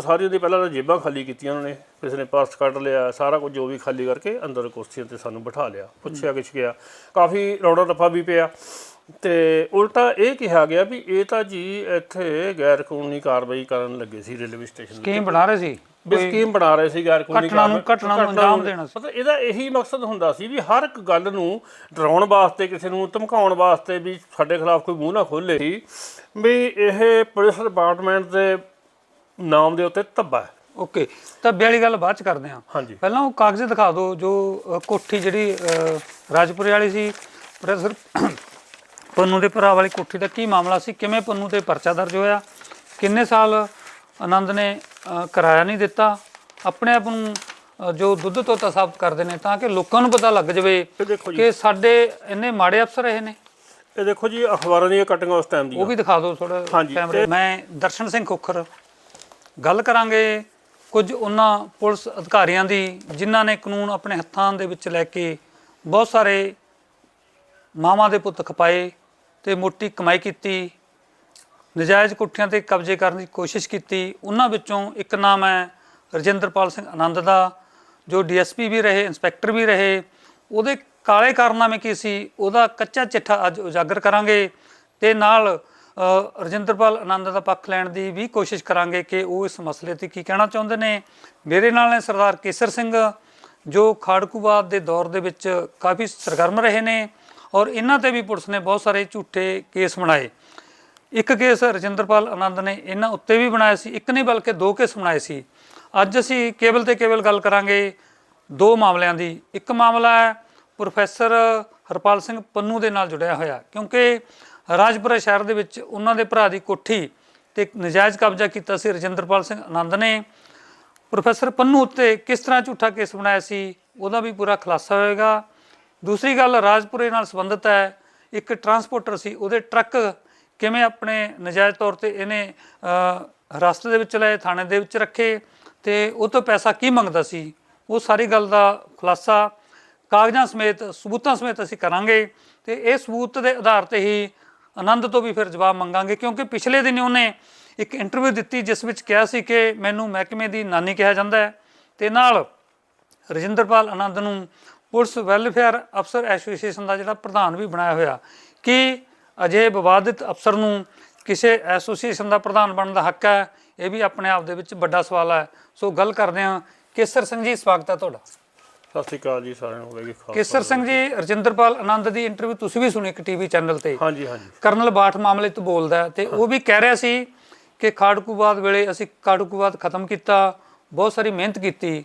ਸਾਰੀਆਂ ਦੀ ਪਹਿਲਾਂ ਤਾਂ ਜੇਬਾਂ ਖਾਲੀ ਕੀਤੀਆਂ ਉਹਨਾਂ ਨੇ ਕਿਸੇ ਨੇ ਪਰਸ ਕੱਢ ਲਿਆ ਸਾਰਾ ਕੁਝ ਜੋ ਵੀ ਖਾਲੀ ਕਰਕੇ ਅੰਦਰ ਕੁਰਸੀਆਂ ਤੇ ਸਾਨੂੰ ਬਿਠਾ ਲਿਆ ਪੁੱਛਿਆ ਕਿਛ ਗਿਆ। ਕਾਫੀ ਰੌਲਾ ਰੱਪਾ ਵੀ ਪਿਆ। ਤੇ ਉਲਟਾ ਇਹ ਕਿਹਾ ਗਿਆ ਵੀ ਇਹ ਤਾਂ ਜੀ ਇੱਥੇ ਗੈਰ ਕਾਨੂੰਨੀ ਕਾਰਵਾਈ ਕਰਨ ਲੱਗੇ ਸੀ ਰੇਲਵੇ ਸਟੇਸ਼ਨ ਤੇ ਸਕੀਮ ਬਣਾ ਰਹੇ ਸੀ? ਵੀ ਸਕੀਮ ਬਣਾ ਰਹੇ ਸੀ ਗੈਰ ਕਾਨੂੰਨੀ ਘਟਨਾ ਨੂੰ- ਘਟਨਾ ਨੂੰ ਅੰਜਾਮ ਦੇਣਾ ਸੀ। ਮਤਲਬ ਇਹਦਾ ਇਹੀ ਮਕਸਦ ਹੁੰਦਾ ਸੀ ਵੀ ਹਰ ਇੱਕ ਗੱਲ ਨੂੰ ਡਰਾਉਣ ਵਾਸਤੇ ਕਿਸੇ ਨੂੰ ਧਮਕਾਉਣ ਵਾਸਤੇ ਵੀ ਸਾਡੇ ਖਿਲਾਫ ਕੋਈ ਮੂੰਹ ਨਾ ਖੋਲੇ ਸੀ ਵੀ ਇਹ ਪੁਲਿਸ ਡਿਪਾਰਟਮੈਂਟ ਦੇ ਨਾਮ ਦੇ ਉੱਤੇ ਧੱਬਾ ਹੈ। ਓਕੇ ਤਾਂ ਬਿਆਲੀ ਗੱਲ ਬਾਅਦ ਚ ਕਰਦੇ ਹਾਂ। ਹਾਂਜੀ। ਪਹਿਲਾਂ ਉਹ ਕਾਗਜ਼ ਦਿਖਾ ਦਿਓ ਜੋ ਅ, ਕੋਠੀ ਜਿਹੜੀ ਅ, ਰਾਜਪੁਰੇ ਵਾਲੀ ਸੀ। ਪ੍ਰੋਫੈਸਰ ਪੰਨੂ ਦੇ ਭਰਾ ਵਾਲੀ ਕੋਠੀ ਦਾ ਕੀ ਮਾਮਲਾ ਸੀ? ਕਿਵੇਂ ਪੰਨੂ ਤੇ ਪਰਚਾ ਦਰਜ ਹੋਇਆ? ਕਿੰਨੇ ਸਾਲ ਆਨੰਦ ਨੇ ਅ, ਕਿਰਾਇਆ ਨਹੀਂ ਦਿੱਤਾ? ਆਪਣੇ ਆਪ ਨੂੰ ਅ, ਜੋ ਦੁੱਧ ਤੋਤਾ ਸਾਬਤ ਕਰਦੇ ਨੇ ਤਾਂ ਕਿ ਲੋਕਾਂ ਨੂੰ ਪਤਾ ਲੱਗ ਜਾਵੇ ਇਹ ਦੇਖੋ ਜੀ। ਕਿ ਸਾਡੇ ਇੰਨੇ ਮਾੜੇ ਅਫਸਰ ਰਹੇ ਨੇ। ਇਹ ਦੇਖੋ ਜੀ ਅਖਬਾਰਾਂ ਦੀਆਂ ਕਟਿੰਗਾਂ ਉਸ ਟਾਈਮ ਉਹ ਦੀਆਂ ਵੀ ਦਿਖਾ ਦਿਓ ਥੋੜਾ ਹਾਂਜੀ, ਕੈਮਰੇ ਮੈਂ ਦਰਸ਼ਨ ਸਿੰਘ ਖੋਖਰ ਗੱਲ ਕਰਾਂਗੇ ਕੁਝ ਉਹਨਾਂ ਪੁਲਿਸ ਅਧਿਕਾਰੀਆਂ ਦੀ, ਜਿਨ੍ਹਾਂ ਨੇ ਕਾਨੂੰਨ ਆਪਣੇ ਹੱਥਾਂ ਦੇ ਵਿੱਚ ਲੈ ਕੇ ਬਹੁਤ ਸਾਰੇ ਮਾਵਾਂ ਦੇ ਪੁੱਤ ਖਪਾਏ ਤੇ ਮੋਟੀ ਕਮਾਈ ਕੀਤੀ, ਨਜਾਇਜ਼ ਕੋਠੀਆਂ ਤੇ ਕਬਜ਼ੇ ਕਰਨ ਦੀ ਕੋਸ਼ਿਸ਼ ਕੀਤੀ। ਉਹਨਾਂ ਵਿੱਚੋਂ ਇੱਕ ਨਾਮ ਹੈ ਰਜਿੰਦਰਪਾਲ ਸਿੰਘ ਆਨੰਦ ਦਾ, ਜੋ ਡੀਐਸਪੀ ਵੀ ਰਹੇ, ਇੰਸਪੈਕਟਰ ਵੀ ਰਹੇ। ਉਹਦੇ ਕਾਲੇ ਕਾਰਨਾਮੇ ਕੀ ਸੀ? ਉਹਦਾ ਕੱਚਾ ਚਿੱਠਾ ਅੱਜ ਉਜਾਗਰ ਕਰਾਂਗੇ ਤੇ ਨਾਲ ਰਜਿੰਦਰਪਾਲ ਆਨੰਦ ਦਾ ਪੱਖ ਲੈਣ ਦੀ ਵੀ ਕੋਸ਼ਿਸ਼ ਕਰਾਂਗੇ ਕਿ ਉਹ ਇਸ ਮਸਲੇ ਤੇ ਕੀ ਕਹਿਣਾ ਚਾਹੁੰਦੇ ਨੇ। ਮੇਰੇ ਨਾਲ ਨੇ ਸਰਦਾਰ ਕੇਸਰ ਸਿੰਘ, ਜੋ ਖਾੜਕੂਵਾਦ ਦੇ ਦੌਰ ਦੇ ਵਿੱਚ ਕਾਫੀ ਸਰਗਰਮ ਰਹੇ ਨੇ ਔਰ ਇਹਨਾਂ ਤੇ ਵੀ ਪੁਲਿਸ ਨੇ ਬਹੁਤ ਸਾਰੇ ਝੂਠੇ ਕੇਸ ਬਣਾਏ। ਇੱਕ ਕੇਸ ਰਜਿੰਦਰਪਾਲ ਆਨੰਦ ਨੇ ਇਹਨਾਂ ਉੱਤੇ ਵੀ ਬਣਾਇਆ ਸੀ, ਇੱਕ ਨਹੀਂ ਬਲਕਿ ਦੋ ਕੇਸ ਬਣਾਏ ਸੀ। ਅੱਜ ਅਸੀਂ ਕੇਵਲ ਤੇ ਕੇਵਲ ਗੱਲ ਕਰਾਂਗੇ ਦੋ ਮਾਮਲਿਆਂ ਦੀ। ਇੱਕ ਮਾਮਲਾ ਹੈ ਪ੍ਰੋਫੈਸਰ ਹਰਪਾਲ ਸਿੰਘ ਪੰਨੂ ਦੇ ਨਾਲ ਜੁੜਿਆ ਹੋਇਆ, ਕਿਉਂਕਿ ਰਾਜਪੁਰਾ ਸ਼ਹਿਰ ਦੇ ਵਿੱਚ ਉਹਨਾਂ ਦੇ ਭਰਾ ਦੀ ਕੋਠੀ ਤੇ ਇੱਕ ਨਜਾਇਜ਼ ਕਬਜ਼ਾ ਕੀਤਾ ਸੀ। ਰਜਿੰਦਰਪਾਲ ਸਿੰਘ ਆਨੰਦ ਨੇ। ਪ੍ਰੋਫੈਸਰ ਪੰਨੂ ਉੱਤੇ ਕਿਸ ਤਰ੍ਹਾਂ ਝੂਠਾ ਕੇਸ ਬਣਾਇਆ ਸੀ ਉਹਦਾ ਵੀ ਪੂਰਾ ਖੁਲਾਸਾ ਹੋਏਗਾ। ਦੂਸਰੀ ਗੱਲ ਰਾਜਪੁਰੇ ਨਾਲ ਸੰਬੰਧਿਤ ਹੈ ਇੱਕ ਟਰਾਂਸਪੋਰਟਰ ਸੀ ਉਹਦੇ ਟਰੱਕ ਕਿਵੇਂ ਆਪਣੇ ਨਜਾਇਜ਼ ਤੌਰ ਤੇ ਇਹਨੇ ਅ, ਰਸਤੇ ਦੇ ਵਿੱਚ ਲਏ ਥਾਣੇ ਦੇ ਵਿੱਚ ਰੱਖੇ ਤੇ ਉਹ ਤੋਂ ਪੈਸਾ ਕੀ ਮੰਗਦਾ ਸੀ ਉਹ ਸਾਰੀ ਗੱਲ ਦਾ ਖੁਲਾਸਾ ਕਾਗਜ਼ਾਂ ਸਮੇਤ ਸਬੂਤਾਂ ਸਮੇਤ ਅਸੀਂ ਕਰਾਂਗੇ ਤੇ ਇਹ ਸਬੂਤ ਦੇ ਆਧਾਰ ਤੇ ਹੀ ਆਨੰਦ ਤੋਂ ਵੀ ਫਿਰ ਜਵਾਬ ਮੰਗਾਂਗੇ, ਕਿਉਂਕਿ ਪਿਛਲੇ ਦਿਨ ਉਹਨੇ ਇੱਕ ਇੰਟਰਵਿਊ ਦਿੱਤੀ ਜਿਸ ਵਿੱਚ ਕਿਹਾ ਸੀ ਕਿ ਮੈਨੂੰ ਮਹਿਕਮੇ ਦੀ ਨਾਨੀ ਕਿਹਾ ਜਾਂਦਾ ਹੈ ਤੇ ਨਾਲ ਰਜਿੰਦਰਪਾਲ ਆਨੰਦ ਨੂੰ ਪੁਲਿਸ ਵੈਲਫੇਅਰ ਅਫਸਰ ਐਸੋਸੀਏਸ਼ਨ ਦਾ ਜਿਹੜਾ ਪ੍ਰਧਾਨ ਵੀ ਬਣਾਇਆ ਹੋਇਆ, ਕਿ ਅਜੇ ਵਿਵਾਦਿਤ ਅਫਸਰ ਨੂੰ ਕਿਸੇ ਐਸੋਸੀਏਸ਼ਨ ਦਾ ਪ੍ਰਧਾਨ ਬਣਨ ਦਾ ਹੱਕ ਹੈ, ਇਹ ਵੀ ਆਪਣੇ ਆਪ ਦੇ ਵਿੱਚ ਵੱਡਾ ਸਵਾਲ ਹੈ। ਸੋ ਗੱਲ ਕਰਦੇ ਹਾਂ ਕੇਸਰ ਸਿੰਘ ਜੀ, ਸਵਾਗਤ ਹੈ ਤੁਹਾਡਾ। ਸਤਿ ਸ਼੍ਰੀ ਅਕਾਲ ਜੀ ਸਾਰਿਆਂ ਨੂੰ ਹੋਵੇਗੀ ਖਾਸ ਕੇਸਰ ਸਿੰਘ ਜੀ ਰਜਿੰਦਰਪਾਲ ਆਨੰਦ ਦੀ ਇੰਟਰਵਿਊ ਤੁਸੀਂ ਵੀ ਸੁਣੀ ਇੱਕ ਟੀਵੀ ਚੈਨਲ ਤੇ। ਹਾਂਜੀ ਹਾਂਜੀ। ਕਰਨਲ ਬਾਠ ਮਾਮਲੇ ਤੋਂ ਬੋਲਦਾ ਤੇ ਉਹ ਵੀ ਕਹਿ ਰਿਹਾ ਸੀ ਕਿ ਖਾੜਕੂਵਾਦ ਵੇਲੇ ਅਸੀਂ ਖਾੜਕੂਵਾਦ ਖਤਮ ਕੀਤਾ ਬਹੁਤ ਸਾਰੀ ਮਿਹਨਤ ਕੀਤੀ।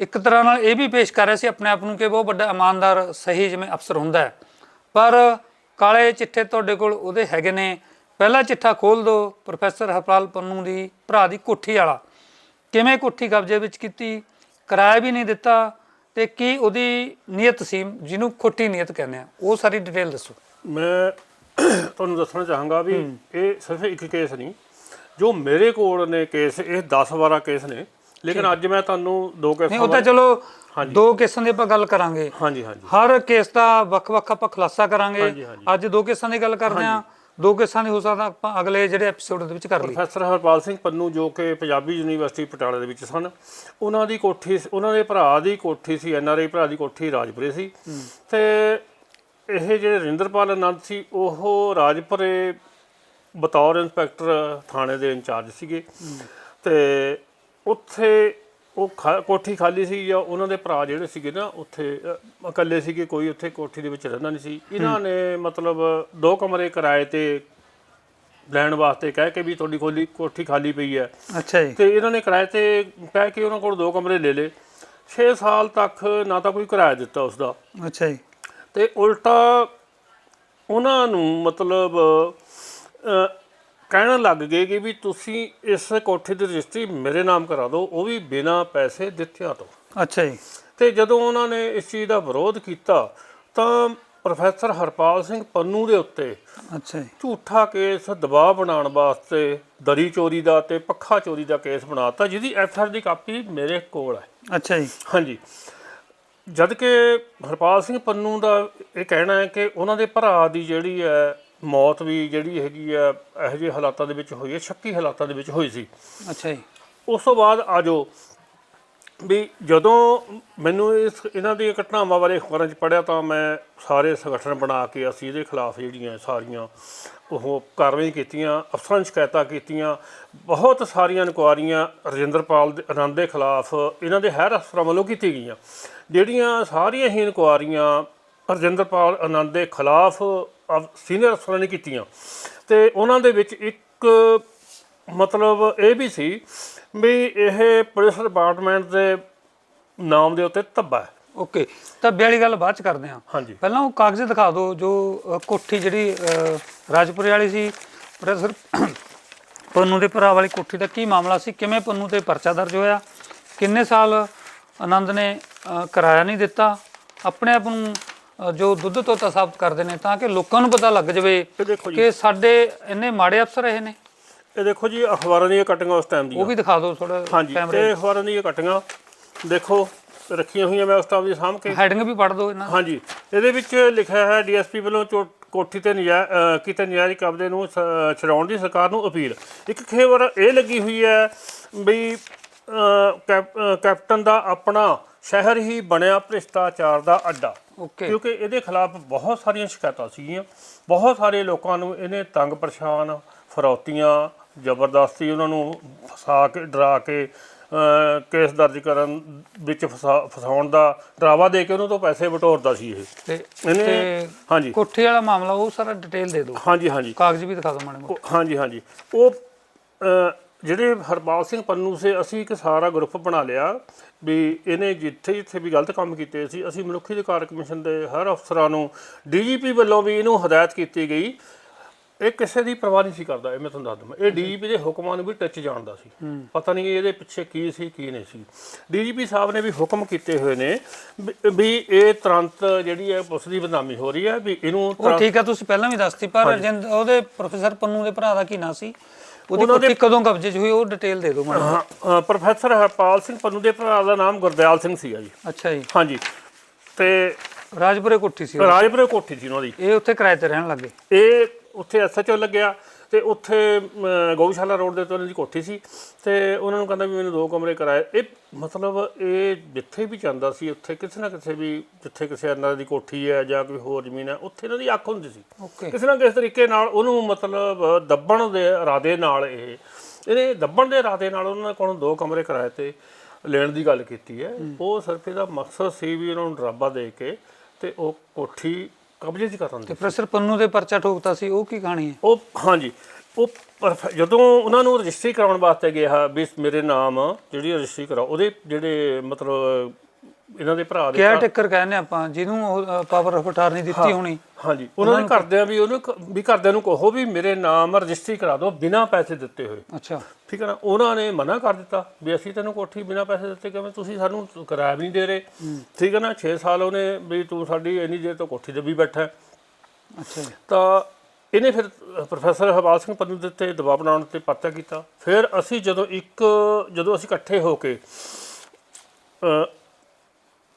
ਇੱਕ ਤਰ੍ਹਾਂ ਨਾਲ ਇਹ ਵੀ ਪੇਸ਼ ਕਰ ਰਿਹਾ ਸੀ ਆਪਣੇ ਆਪ ਨੂੰ ਕਿ ਬਹੁਤ ਵੱਡਾ ਇਮਾਨਦਾਰ ਸਹੀ ਜਿਵੇਂ ਅਫਸਰ ਹੁੰਦਾ ਹੈ। ਪਰ ਕਾਲੇ ਚਿੱਠੇ ਤੁਹਾਡੇ ਕੋਲ ਉਹਦੇ ਹੈਗੇ ਨੇ। ਪਹਿਲਾ ਚਿੱਠਾ ਖੋਲ ਦਿਓ ਪ੍ਰੋਫੈਸਰ ਹਰਪਾਲ ਪੰਨੂ ਦੀ ਭਰਾ ਦੀ ਕੋਠੀ ਵਾਲਾ। ਕਿਵੇਂ ਕੋਠੀ ਕਬਜ਼ੇ ਵਿੱਚ ਕੀਤੀ? ਕਿਰਾਇਆ ਵੀ ਨਹੀਂ ਦਿੱਤਾ ਤੇ ਕੀ ਉਹਦੀ ਨੀਅਤ ਸੀ? ਜਿਹਨੂੰ ਖੋਟੀ ਨੀਅਤ ਕਹਿੰਦੇ ਆ। ਉਹ ਸਾਰੀ ਡਿਟੇਲ ਦੱਸੋ। ਮੈਂ ਤੁਹਾਨੂੰ ਦੱਸਣਾ ਚਾਹਾਂਗਾ ਵੀ ਇਹ ਸਿਰਫ ਇੱਕ ਕੇਸ ਨਹੀਂ। ਜੋ ਮੇਰੇ ਕੋਲ ਨੇ ਕੇਸ ਇਹ 10 12 ਕੇਸ ਨੇ। ਲੇਕਿਨ ਅੱਜ ਮੈਂ ਤੁਹਾਨੂੰ ਦੋ ਨਹੀਂ ਕੇਸਾਂ ਉਹ ਤਾਂ ਚਲੋ ਦੋ ਕੇਸਾਂ ਦੀ ਆਪਾਂ ਗੱਲ ਕਰਾਂਗੇ। ਹਾਂਜੀ ਹਾਂਜੀ। ਹਰ ਕੇਸ ਦਾ ਵੱਖ-ਵੱਖ ਆਪਾਂ ਖੁਲਾਸਾ ਕਰਾਂਗੇ। ਅੱਜ ਦੋ ਕੇਸਾਂ ਦੀ ਗੱਲ ਕਰਦੇ ਹਾਂ। ਦੋ ਕੇਸਾਂ ਦੀ ਹੋ ਸਕਦਾ ਆਪਾਂ ਅਗਲੇ ਜਿਹੜੇ ਐਪੀਸੋਡ ਦੇ ਵਿੱਚ ਕਰ ਲਈਏ। ਪ੍ਰੋਫੈਸਰ ਹਰਪਾਲ ਸਿੰਘ ਪੰਨੂ ਜੋ ਕਿ ਪੰਜਾਬੀ ਯੂਨੀਵਰਸਿਟੀ ਪਟਿਆਲਾ ਦੇ ਵਿੱਚ ਸਨ ਉਹਨਾਂ ਦੀ ਕੋਠੀ ਉਹਨਾਂ ਦੇ ਭਰਾ ਦੀ ਕੋਠੀ ਸੀ ਐਨਆਰਆਈ ਭਰਾ ਦੀ ਕੋਠੀ ਰਾਜਪੁਰੇ ਸੀ। ਤੇ ਇਹ ਜਿਹੜੇ ਰਿੰਦਰਪਾਲ ਆਨੰਦ ਸੀ ਉਹ ਰਾਜਪੁਰੇ ਬਤੌਰ ਇੰਸਪੈਕਟਰ ਥਾਣੇ ਦੇ ਇੰਚਾਰਜ ਸੀਗੇ। ਤੇ ਉੱਥੇ ਉਹ ਖਾ- ਕੋਠੀ ਖਾਲੀ ਸੀ ਜਾਂ ਉਹਨਾਂ ਦੇ ਭਰਾ ਜਿਹੜੇ ਸੀਗੇ ਨਾ ਉੱਥੇ ਅ, ਇਕੱਲੇ ਸੀਗੇ ਕੋਈ ਉੱਥੇ ਕੋਠੀ ਦੇ ਵਿੱਚ ਰਹਿੰਦਾ ਨਹੀਂ ਸੀ। ਇਹਨਾਂ ਨੇ ਮਤਲਬ ਦੋ ਕਮਰੇ ਕਿਰਾਏ ਤੇ ਲੈਣ ਵਾਸਤੇ ਕਹਿ ਕੇ ਵੀ ਤੁਹਾਡੀ ਖੋਲੀ ਕੋਠੀ ਖਾਲੀ ਪਈ ਹੈ। ਅੱਛਾ ਜੀ। ਤੇ ਇਹਨਾਂ ਨੇ ਕਿਰਾਏ ਤੇ ਕਹਿ ਕੇ ਉਹਨਾਂ ਕੋਲ ਦੋ ਕਮਰੇ ਲੈ ਲਏ। 6 ਸਾਲ ਤੱਕ ਨਾ ਤਾਂ ਕੋਈ ਕਿਰਾਇਆ ਦਿੱਤਾ ਉਸ ਦਾ ਅੱਛਾ ਜੀ। ਤੇ ਉਲਟਾ ਉਹਨਾਂ ਨੂੰ ਮਤਲਬ ਕਹਿਣ ਲੱਗ ਗਏ ਕਿ ਵੀ ਤੁਸੀਂ ਇਸ ਕੋਠੀ ਦੀ ਰਜਿਸਟਰੀ ਮੇਰੇ ਨਾਮ ਕਰਾ ਦਿਓ ਉਹ ਵੀ ਬਿਨਾਂ ਪੈਸੇ ਦਿੱਤਿਆਂ ਤੋਂ। ਅੱਛਾ ਜੀ। ਤੇ ਜਦੋਂ ਉਹਨਾਂ ਨੇ ਇਸ ਚੀਜ਼ ਦਾ ਵਿਰੋਧ ਕੀਤਾ ਤਾਂ ਪ੍ਰੋਫੈਸਰ ਹਰਪਾਲ ਸਿੰਘ ਪੰਨੂ ਦੇ ਉੱਤੇ ਅੱਛਾ ਜੀ। ਝੂਠਾ ਕੇਸ ਦਬਾਅ ਬਣਾਉਣ ਵਾਸਤੇ ਦਰੀ ਚੋਰੀ ਦਾ ਤੇ ਪੱਖਾ ਚੋਰੀ ਦਾ ਕੇਸ ਬਣਾਤਾ ਜਿਹਦੀ ਐਫਆਰ ਦੀ ਕਾਪੀ ਮੇਰੇ ਕੋਲ ਹੈ। ਅੱਛਾ ਜੀ। ਹਾਂਜੀ। ਜਦ ਕਿ ਹਰਪਾਲ ਸਿੰਘ ਪੰਨੂ ਦਾ ਇਹ ਕਹਿਣਾ ਹੈ ਕਿ ਉਹਨਾਂ ਦੇ ਭਰਾ ਦੀ ਜਿਹੜੀ ਹੈ ਮੌਤ ਵੀ ਜਿਹੜੀ ਹੈਗੀ ਆ ਇਹੋ ਜਿਹੇ ਹਾਲਾਤਾਂ ਦੇ ਵਿੱਚ ਹੋਈ ਹੈ ਸ਼ੱਕੀ ਹਾਲਾਤਾਂ ਦੇ ਵਿੱਚ ਹੋਈ ਸੀ। ਅੱਛਾ ਜੀ। ਉਸ ਤੋਂ ਬਾਅਦ ਆਜੋ ਵੀ ਜਦੋਂ ਮੈਨੂੰ ਇਸ ਇਹਨਾਂ ਦੀਆਂ ਘਟਨਾਵਾਂ ਬਾਰੇ ਅਖਬਾਰਾਂ 'ਚ ਪੜਿਆ ਤਾਂ ਮੈਂ ਸਾਰੇ ਸੰਗਠਨ ਬਣਾ ਕੇ ਅਸੀਂ ਇਹਦੇ ਖਿਲਾਫ ਜਿਹੜੀਆਂ ਸਾਰੀਆਂ ਉਹ ਕਾਰਵਾਈ ਕੀਤੀਆਂ ਅਫਸਰਾਂ ਸ਼ਿਕਾਇਤਾਂ ਕੀਤੀਆਂ ਬਹੁਤ ਸਾਰੀਆਂ ਇਨਕੁਆਰੀਆਂ ਰਜਿੰਦਰਪਾਲ ਦੇ ਆਨੰਦ ਦੇ ਖਿਲਾਫ ਇਹਨਾਂ ਦੇ ਹੈਰ ਅਫਸਰਾਂ ਵੱਲੋਂ ਕੀਤੀ ਗਈਆਂ। ਜਿਹੜੀਆਂ ਸਾਰੀਆਂ ਹੀ ਇਨਕੁਆਰੀਆਂ ਰਜਿੰਦਰਪਾਲ ਆਨੰਦ ਦੇ ਖਿਲਾਫ ਸੀਨੀਅਰ ਅਫਸਰਾਂ ਨੇ ਕੀਤੀਆਂ। ਤੇ ਉਹਨਾਂ ਦੇ ਵਿੱਚ ਇੱਕ ਮਤਲਬ ਇਹ ਵੀ ਸੀ ਵੀ ਇਹ ਪੁਲਿਸ ਡਿਪਾਰਟਮੈਂਟ ਦੇ ਨਾਮ ਦੇ ਉੱਤੇ ਧੱਬਾ ਹੈ। ਓਕੇ ਤਾਂ ਬਿਆਲੀ ਗੱਲ ਬਾਅਦ ਚ ਕਰਦੇ ਹਾਂ। ਹਾਂਜੀ। ਪਹਿਲਾਂ ਉਹ ਕਾਗਜ਼ ਦਿਖਾ ਦਿਓ ਜੋ ਕੋਠੀ ਜਿਹੜੀ ਰਾਜਪੁਰੇ ਵਾਲੀ ਸੀ। ਪ੍ਰੋਫੈਸਰ ਪੰਨੂ ਦੇ ਭਰਾ ਵਾਲੀ ਕੋਠੀ ਦਾ ਕੀ ਮਾਮਲਾ ਸੀ? ਕਿਵੇਂ ਪੰਨੂ ਤੇ ਪਰਚਾ ਦਰਜ ਹੋਇਆ? ਕਿੰਨੇ ਸਾਲ ਆਨੰਦ ਨੇ ਕਿਰਾਇਆ ਨਹੀਂ ਦਿੱਤਾ? ਆਪਣੇ ਆਪ ਨੂੰ ਜੋ ਦੁੱਧ ਤੋਤਾ ਸਾਬਤ ਕਰਦੇ ਨੇ ਤਾਂ ਕਿ ਲੋਕਾਂ ਨੂੰ ਪਤਾ ਲੱਗ ਜਾਵੇ ਇਹ ਦੇਖੋ ਜੀ। ਕਿ ਸਾਡੇ ਇੰਨੇ ਮਾੜੇ ਅਫਸਰ ਰਹੇ ਨੇ। ਇਹ ਦੇਖੋ ਜੀ ਅਖਬਾਰਾਂ ਦੀਆਂ ਕਟਿੰਗਾਂ ਉਸ ਟਾਈਮ ਉਹ ਦੀਆਂ ਵੀ ਦਿਖਾ ਦਿਓ ਥੋੜਾ ਹਾਂਜੀ ਤੇ। ਅਖਬਾਰਾਂ ਦੀਆਂ ਕਟਿੰਗਾਂ ਦੇਖੋ ਰੱਖੀਆਂ ਹੋਈਆਂ ਮੈਂ ਉਸ ਟਾਈਮ ਦੀ ਸਾਂਭ ਕੇ। ਹੈਡਿੰਗ ਵੀ ਪੜ੍ਹ ਦਿਓ ਇਹਨਾਂ ਹਾਂਜੀ ਇਹਦੇ ਵਿੱਚ ਲਿਖਿਆ ਹੈ ਡੀਐਸਪੀ ਵੱਲੋਂ ਕੋਠੀ ਤੇ ਨਜਾਇ- ਅ, ਕੀਤੇ ਨਜਾਇਜ਼ ਕਬਜ਼ੇ ਨੂੰ ਛਡਾਉਣ ਦੀ ਸਰਕਾਰ ਨੂੰ ਅਪੀਲ। ਇੱਕ ਖੇਵਰ ਇਹ ਲੱਗੀ ਹੋਈ ਹੈ ਵੀ ਕੈਪਟਨ ਦਾ ਆਪਣਾ ਸ਼ਹਿਰ ਹੀ ਬਣਿਆ ਭ੍ਰਿਸ਼ਟਾਚਾਰ ਦਾ ਅੱਡਾ। ਓਕੇ ਕਿਉਂਕਿ ਇਹਦੇ ਖਿਲਾਫ ਬਹੁਤ ਸਾਰੀਆਂ ਸ਼ਿਕਾਇਤਾਂ ਸੀਗੀਆਂ। ਬਹੁਤ ਸਾਰੇ ਲੋਕਾਂ ਨੂੰ ਇਹਨੇ ਤੰਗ ਪਰੇਸ਼ਾਨ ਫਰੌਤੀਆਂ ਜ਼ਬਰਦਸਤੀ ਉਹਨਾਂ ਨੂੰ ਫਸਾ ਕੇ ਡਰਾ ਕੇ ਕੇਸ ਦਰਜ ਕਰਨ ਵਿੱਚ ਫਸਾ- ਫਸਾਉਣ ਦਾ ਡਰਾਵਾ ਦੇ ਕੇ ਉਹਨਾਂ ਤੋਂ ਪੈਸੇ ਵਟੋਰਦਾ ਸੀ ਇਹ। ਤੇ ਇਹਨੇ ਹਾਂਜੀ। ਕੋਠੀ ਵਾਲਾ ਮਾਮਲਾ ਉਹ ਸਾਰਾ ਡਿਟੇਲ ਦੇ ਦਿਓ। ਹਾਂਜੀ ਹਾਂਜੀ। ਕਾਗਜ਼ ਵੀ ਦਿਖਾ ਦਿਓ ਉਹ- ਹਾਂਜੀ ਹਾਂਜੀ। ਉਹ ਜਿਹੜੇ ਹਰਪਾਲ ਸਿੰਘ ਪੰਨੂ ਸੇ ਅਸੀਂ ਇੱਕ ਸਾਰਾ ਗਰੁੱਪ ਬਣਾ ਲਿਆ ਵੀ ਇਹਨੇ ਜਿੱਥੇ ਜਿੱਥੇ ਵੀ ਗਲਤ ਕੰਮ ਕੀਤੇ ਸੀ ਅਸੀਂ ਮਨੁੱਖੀ ਅਧਿਕਾਰ ਕਮਿਸ਼ਨ ਦੇ ਹਰ ਅਫਸਰਾਂ ਨੂੰ ਡੀਜੀਪੀ ਵੱਲੋਂ ਵੀ ਇਹਨੂੰ ਹਦਾਇਤ ਕੀਤੀ ਗਈ। ਇਹ ਕਿਸੇ ਦੀ ਪਰਵਾਹ ਨਹੀਂ ਸੀ ਕਰਦਾ ਇਹ ਮੈਂ ਤੁਹਾਨੂੰ ਦੱਸ ਦਵਾਂ ਇਹ ਡੀਜੀਪੀ ਦੇ ਹੁਕਮਾਂ ਨੂੰ ਵੀ ਟੱਚ ਜਾਣਦਾ ਸੀ। ਪਤਾ ਨਹੀਂ ਇਹਦੇ ਪਿੱਛੇ ਕੀ ਸੀ ਕੀ ਨਹੀਂ ਸੀ। ਡੀਜੀਪੀ ਸਾਹਿਬ ਨੇ ਵੀ ਹੁਕਮ ਕੀਤੇ ਹੋਏ ਨੇ ਵੀ- ਇਹ ਤੁਰੰਤ ਜਿਹੜੀ ਹੈ ਪੁਲਿਸ ਦੀ ਬਦਨਾਮੀ ਹੋ ਰਹੀ ਹੈ ਵੀ ਇਹਨੂੰ ਉਹ ਠੀਕ ਆ ਤੁਸੀਂ ਪਹਿਲਾਂ ਵੀ ਦੱਸਤੀ ਪਰ ਉਹਦੇ ਪ੍ਰੋਫੈਸਰ ਪੰਨੂ ਦੇ ਭਰਾ ਦਾ ਕੀ ਨਾਂ ਸੀ? ਉਹਦੀ ਕੋਠੀ ਕਦੋਂ ਕਬਜ਼ੇ 'ਚ ਹੋਈ ਉਹ ਡਿਟੇਲ ਦੇ ਦਿਓ ਮੈਨੂੰ ਹਾਂ, ਅ, ਪ੍ਰੋਫੈਸਰ ਹਰਪਾਲ ਸਿੰਘ ਪੰਨੂ ਦੇ ਭਰਾ ਦਾ ਨਾਮ ਗੁਰਦਿਆਲ ਸਿੰਘ ਸੀਗਾ ਜੀ। ਅੱਛਾ ਜੀ। ਹਾਂਜੀ। ਤੇ ਰਾਜਪੁਰੇ ਕੋਠੀ ਸੀ ਉਹ। ਰਾਜਪੁਰੇ ਕੋਠੀ ਸੀ ਉਹਨਾਂ ਦੀ। ਇਹ ਉੱਥੇ ਕਿਰਾਏ ਤੇ ਰਹਿਣ ਲੱਗੇ ਇਹ ਉੱਥੇ ਐਸਐਚਓ ਲੱਗਿਆ। ਤੇ ਉੱਥੇ ਗਊਸ਼ਾਲਾ ਰੋਡ ਦੇ ਉੱਤੇ ਉਹਨਾਂ ਦੀ ਕੋਠੀ ਸੀ ਤੇ ਉਹਨਾਂ ਨੂੰ ਕਹਿੰਦਾ ਵੀ ਮੈਨੂੰ ਦੋ ਕਮਰੇ ਕਿਰਾਏ ਇਹ ਮਤਲਬ ਇਹ ਜਿੱਥੇ ਵੀ ਜਾਂਦਾ ਸੀ ਉੱਥੇ ਕਿਸੇ ਨਾ ਕਿਸੇ ਵੀ ਜਿੱਥੇ ਕਿਸੇ ਅੰਦਰ ਦੀ ਕੋਠੀ ਹੈ ਜਾਂ ਕੋਈ ਹੋਰ ਜ਼ਮੀਨ ਹੈ ਉੱਥੇ ਇਹਨਾਂ ਦੀ ਅੱਖ ਹੁੰਦੀ ਸੀ। ਕਿਸੇ ਨਾ ਕਿਸੇ ਤਰੀਕੇ ਨਾਲ ਉਹਨੂੰ ਮਤਲਬ ਦੱਬਣ ਦੇ ਇਰਾਦੇ ਨਾਲ ਇਹ ਇਹਨੇ ਦੱਬਣ ਦੇ ਇਰਾਦੇ ਨਾਲ ਉਹਨਾਂ ਕੋਲੋਂ ਦੋ ਕਮਰੇ ਕਿਰਾਏ ਤੇ ਲੈਣ ਦੀ ਗੱਲ ਕੀਤੀ ਹੈ। ਉਹ ਸਿਰਫ ਇਹਦਾ ਮਕਸਦ ਸੀ ਵੀ ਉਹਨਾਂ ਨੂੰ ਡਰਾਬਾ ਦੇ ਕੇ ਤੇ ਉਹ ਕੋਠੀ ਕਬਜ਼ੇ 'ਚ ਕਰਨ ਤੇ ਦੀ ਪ੍ਰੋਫੈਸਰ ਪੰਨੂ ਦੇ ਪਰਚਾ ਠੋਕਤਾ ਸੀ ਉਹ ਕੀ ਕਹਾਣੀ ਹੈ? ਉਹ ਹਾਂਜੀ। ਉਹ ਪਰਫੈ- ਜਦੋਂ ਉਹਨਾਂ ਨੂੰ ਰਜਿਸਟਰੀ ਕਰਾਉਣ ਵਾਸਤੇ ਗਿਆ ਵੀ ਮੇਰੇ ਨਾਮ ਜਿਹੜੀ ਰਜਿਸਟਰੀ ਕਰਾਓ ਉਹਦੇ ਜਿਹੜੇ ਮਤਲਬ ਇਹਨਾਂ ਦੇ ਭਰਾ ਦੇ ਕੇਅਰ ਟੇਕਰ ਕਹਿੰਦੇ ਆਪਾਂ? ਜਿਹਨੂੰ ਉਹ ਪਾਵਰ ਆਫ ਅਟਾਰਨੀ ਦਿੱਤੀ ਹੋਣੀ। ਹਾਂਜੀ। ਉਹਨਾਂ ਦੇ ਘਰਦਿਆਂ ਵੀ ਉਹਨੂੰ ਵੀ ਘਰਦਿਆਂ ਨੂੰ ਕਹੋ ਵੀ ਮੇਰੇ ਨਾਮ ਰਜਿਸਟਰੀ ਕਰਾ ਦਿਓ ਬਿਨਾਂ ਪੈਸੇ ਦਿੱਤੇ ਹੋਏ। ਅੱਛਾ। ਠੀਕ ਹੈ ਨਾ? ਉਹਨਾਂ ਨੇ ਮਨਾ ਕਰ ਦਿੱਤਾ ਵੀ ਅਸੀਂ ਤੈਨੂੰ ਕੋਠੀ ਬਿਨਾਂ ਪੈਸੇ ਦਿੱਤੇ ਕਿਵੇਂ? ਤੁਸੀਂ ਸਾਨੂੰ ਕਿਰਾਇਆ ਵੀ ਨਹੀਂ ਦੇ ਰਹੇ। ਠੀਕ ਹੈ ਨਾ? 6 ਸਾਲ ਉਹਨੇ ਵੀ ਤੂੰ ਸਾਡੀ ਇੰਨੀ ਦੇਰ ਤੋਂ ਕੋਠੀ ਤੇ ਵੀ ਬੈਠਾ। ਅੱਛਾ ਤਾਂ ਇਹਨੇ ਫਿਰ ਪ੍ਰੋਫੈਸਰ ਹਰਪਾਲ ਸਿੰਘ ਪੰਨੂ ਦੇ ਉੱਤੇ ਦਬਾਅ ਬਣਾਉਣ ਤੇ ਪਰਚਾ ਕੀਤਾ। ਫਿਰ ਅਸੀਂ ਜਦੋਂ ਇੱਕ ਜਦੋਂ ਅਸੀਂ ਇਕੱਠੇ ਹੋ ਕੇ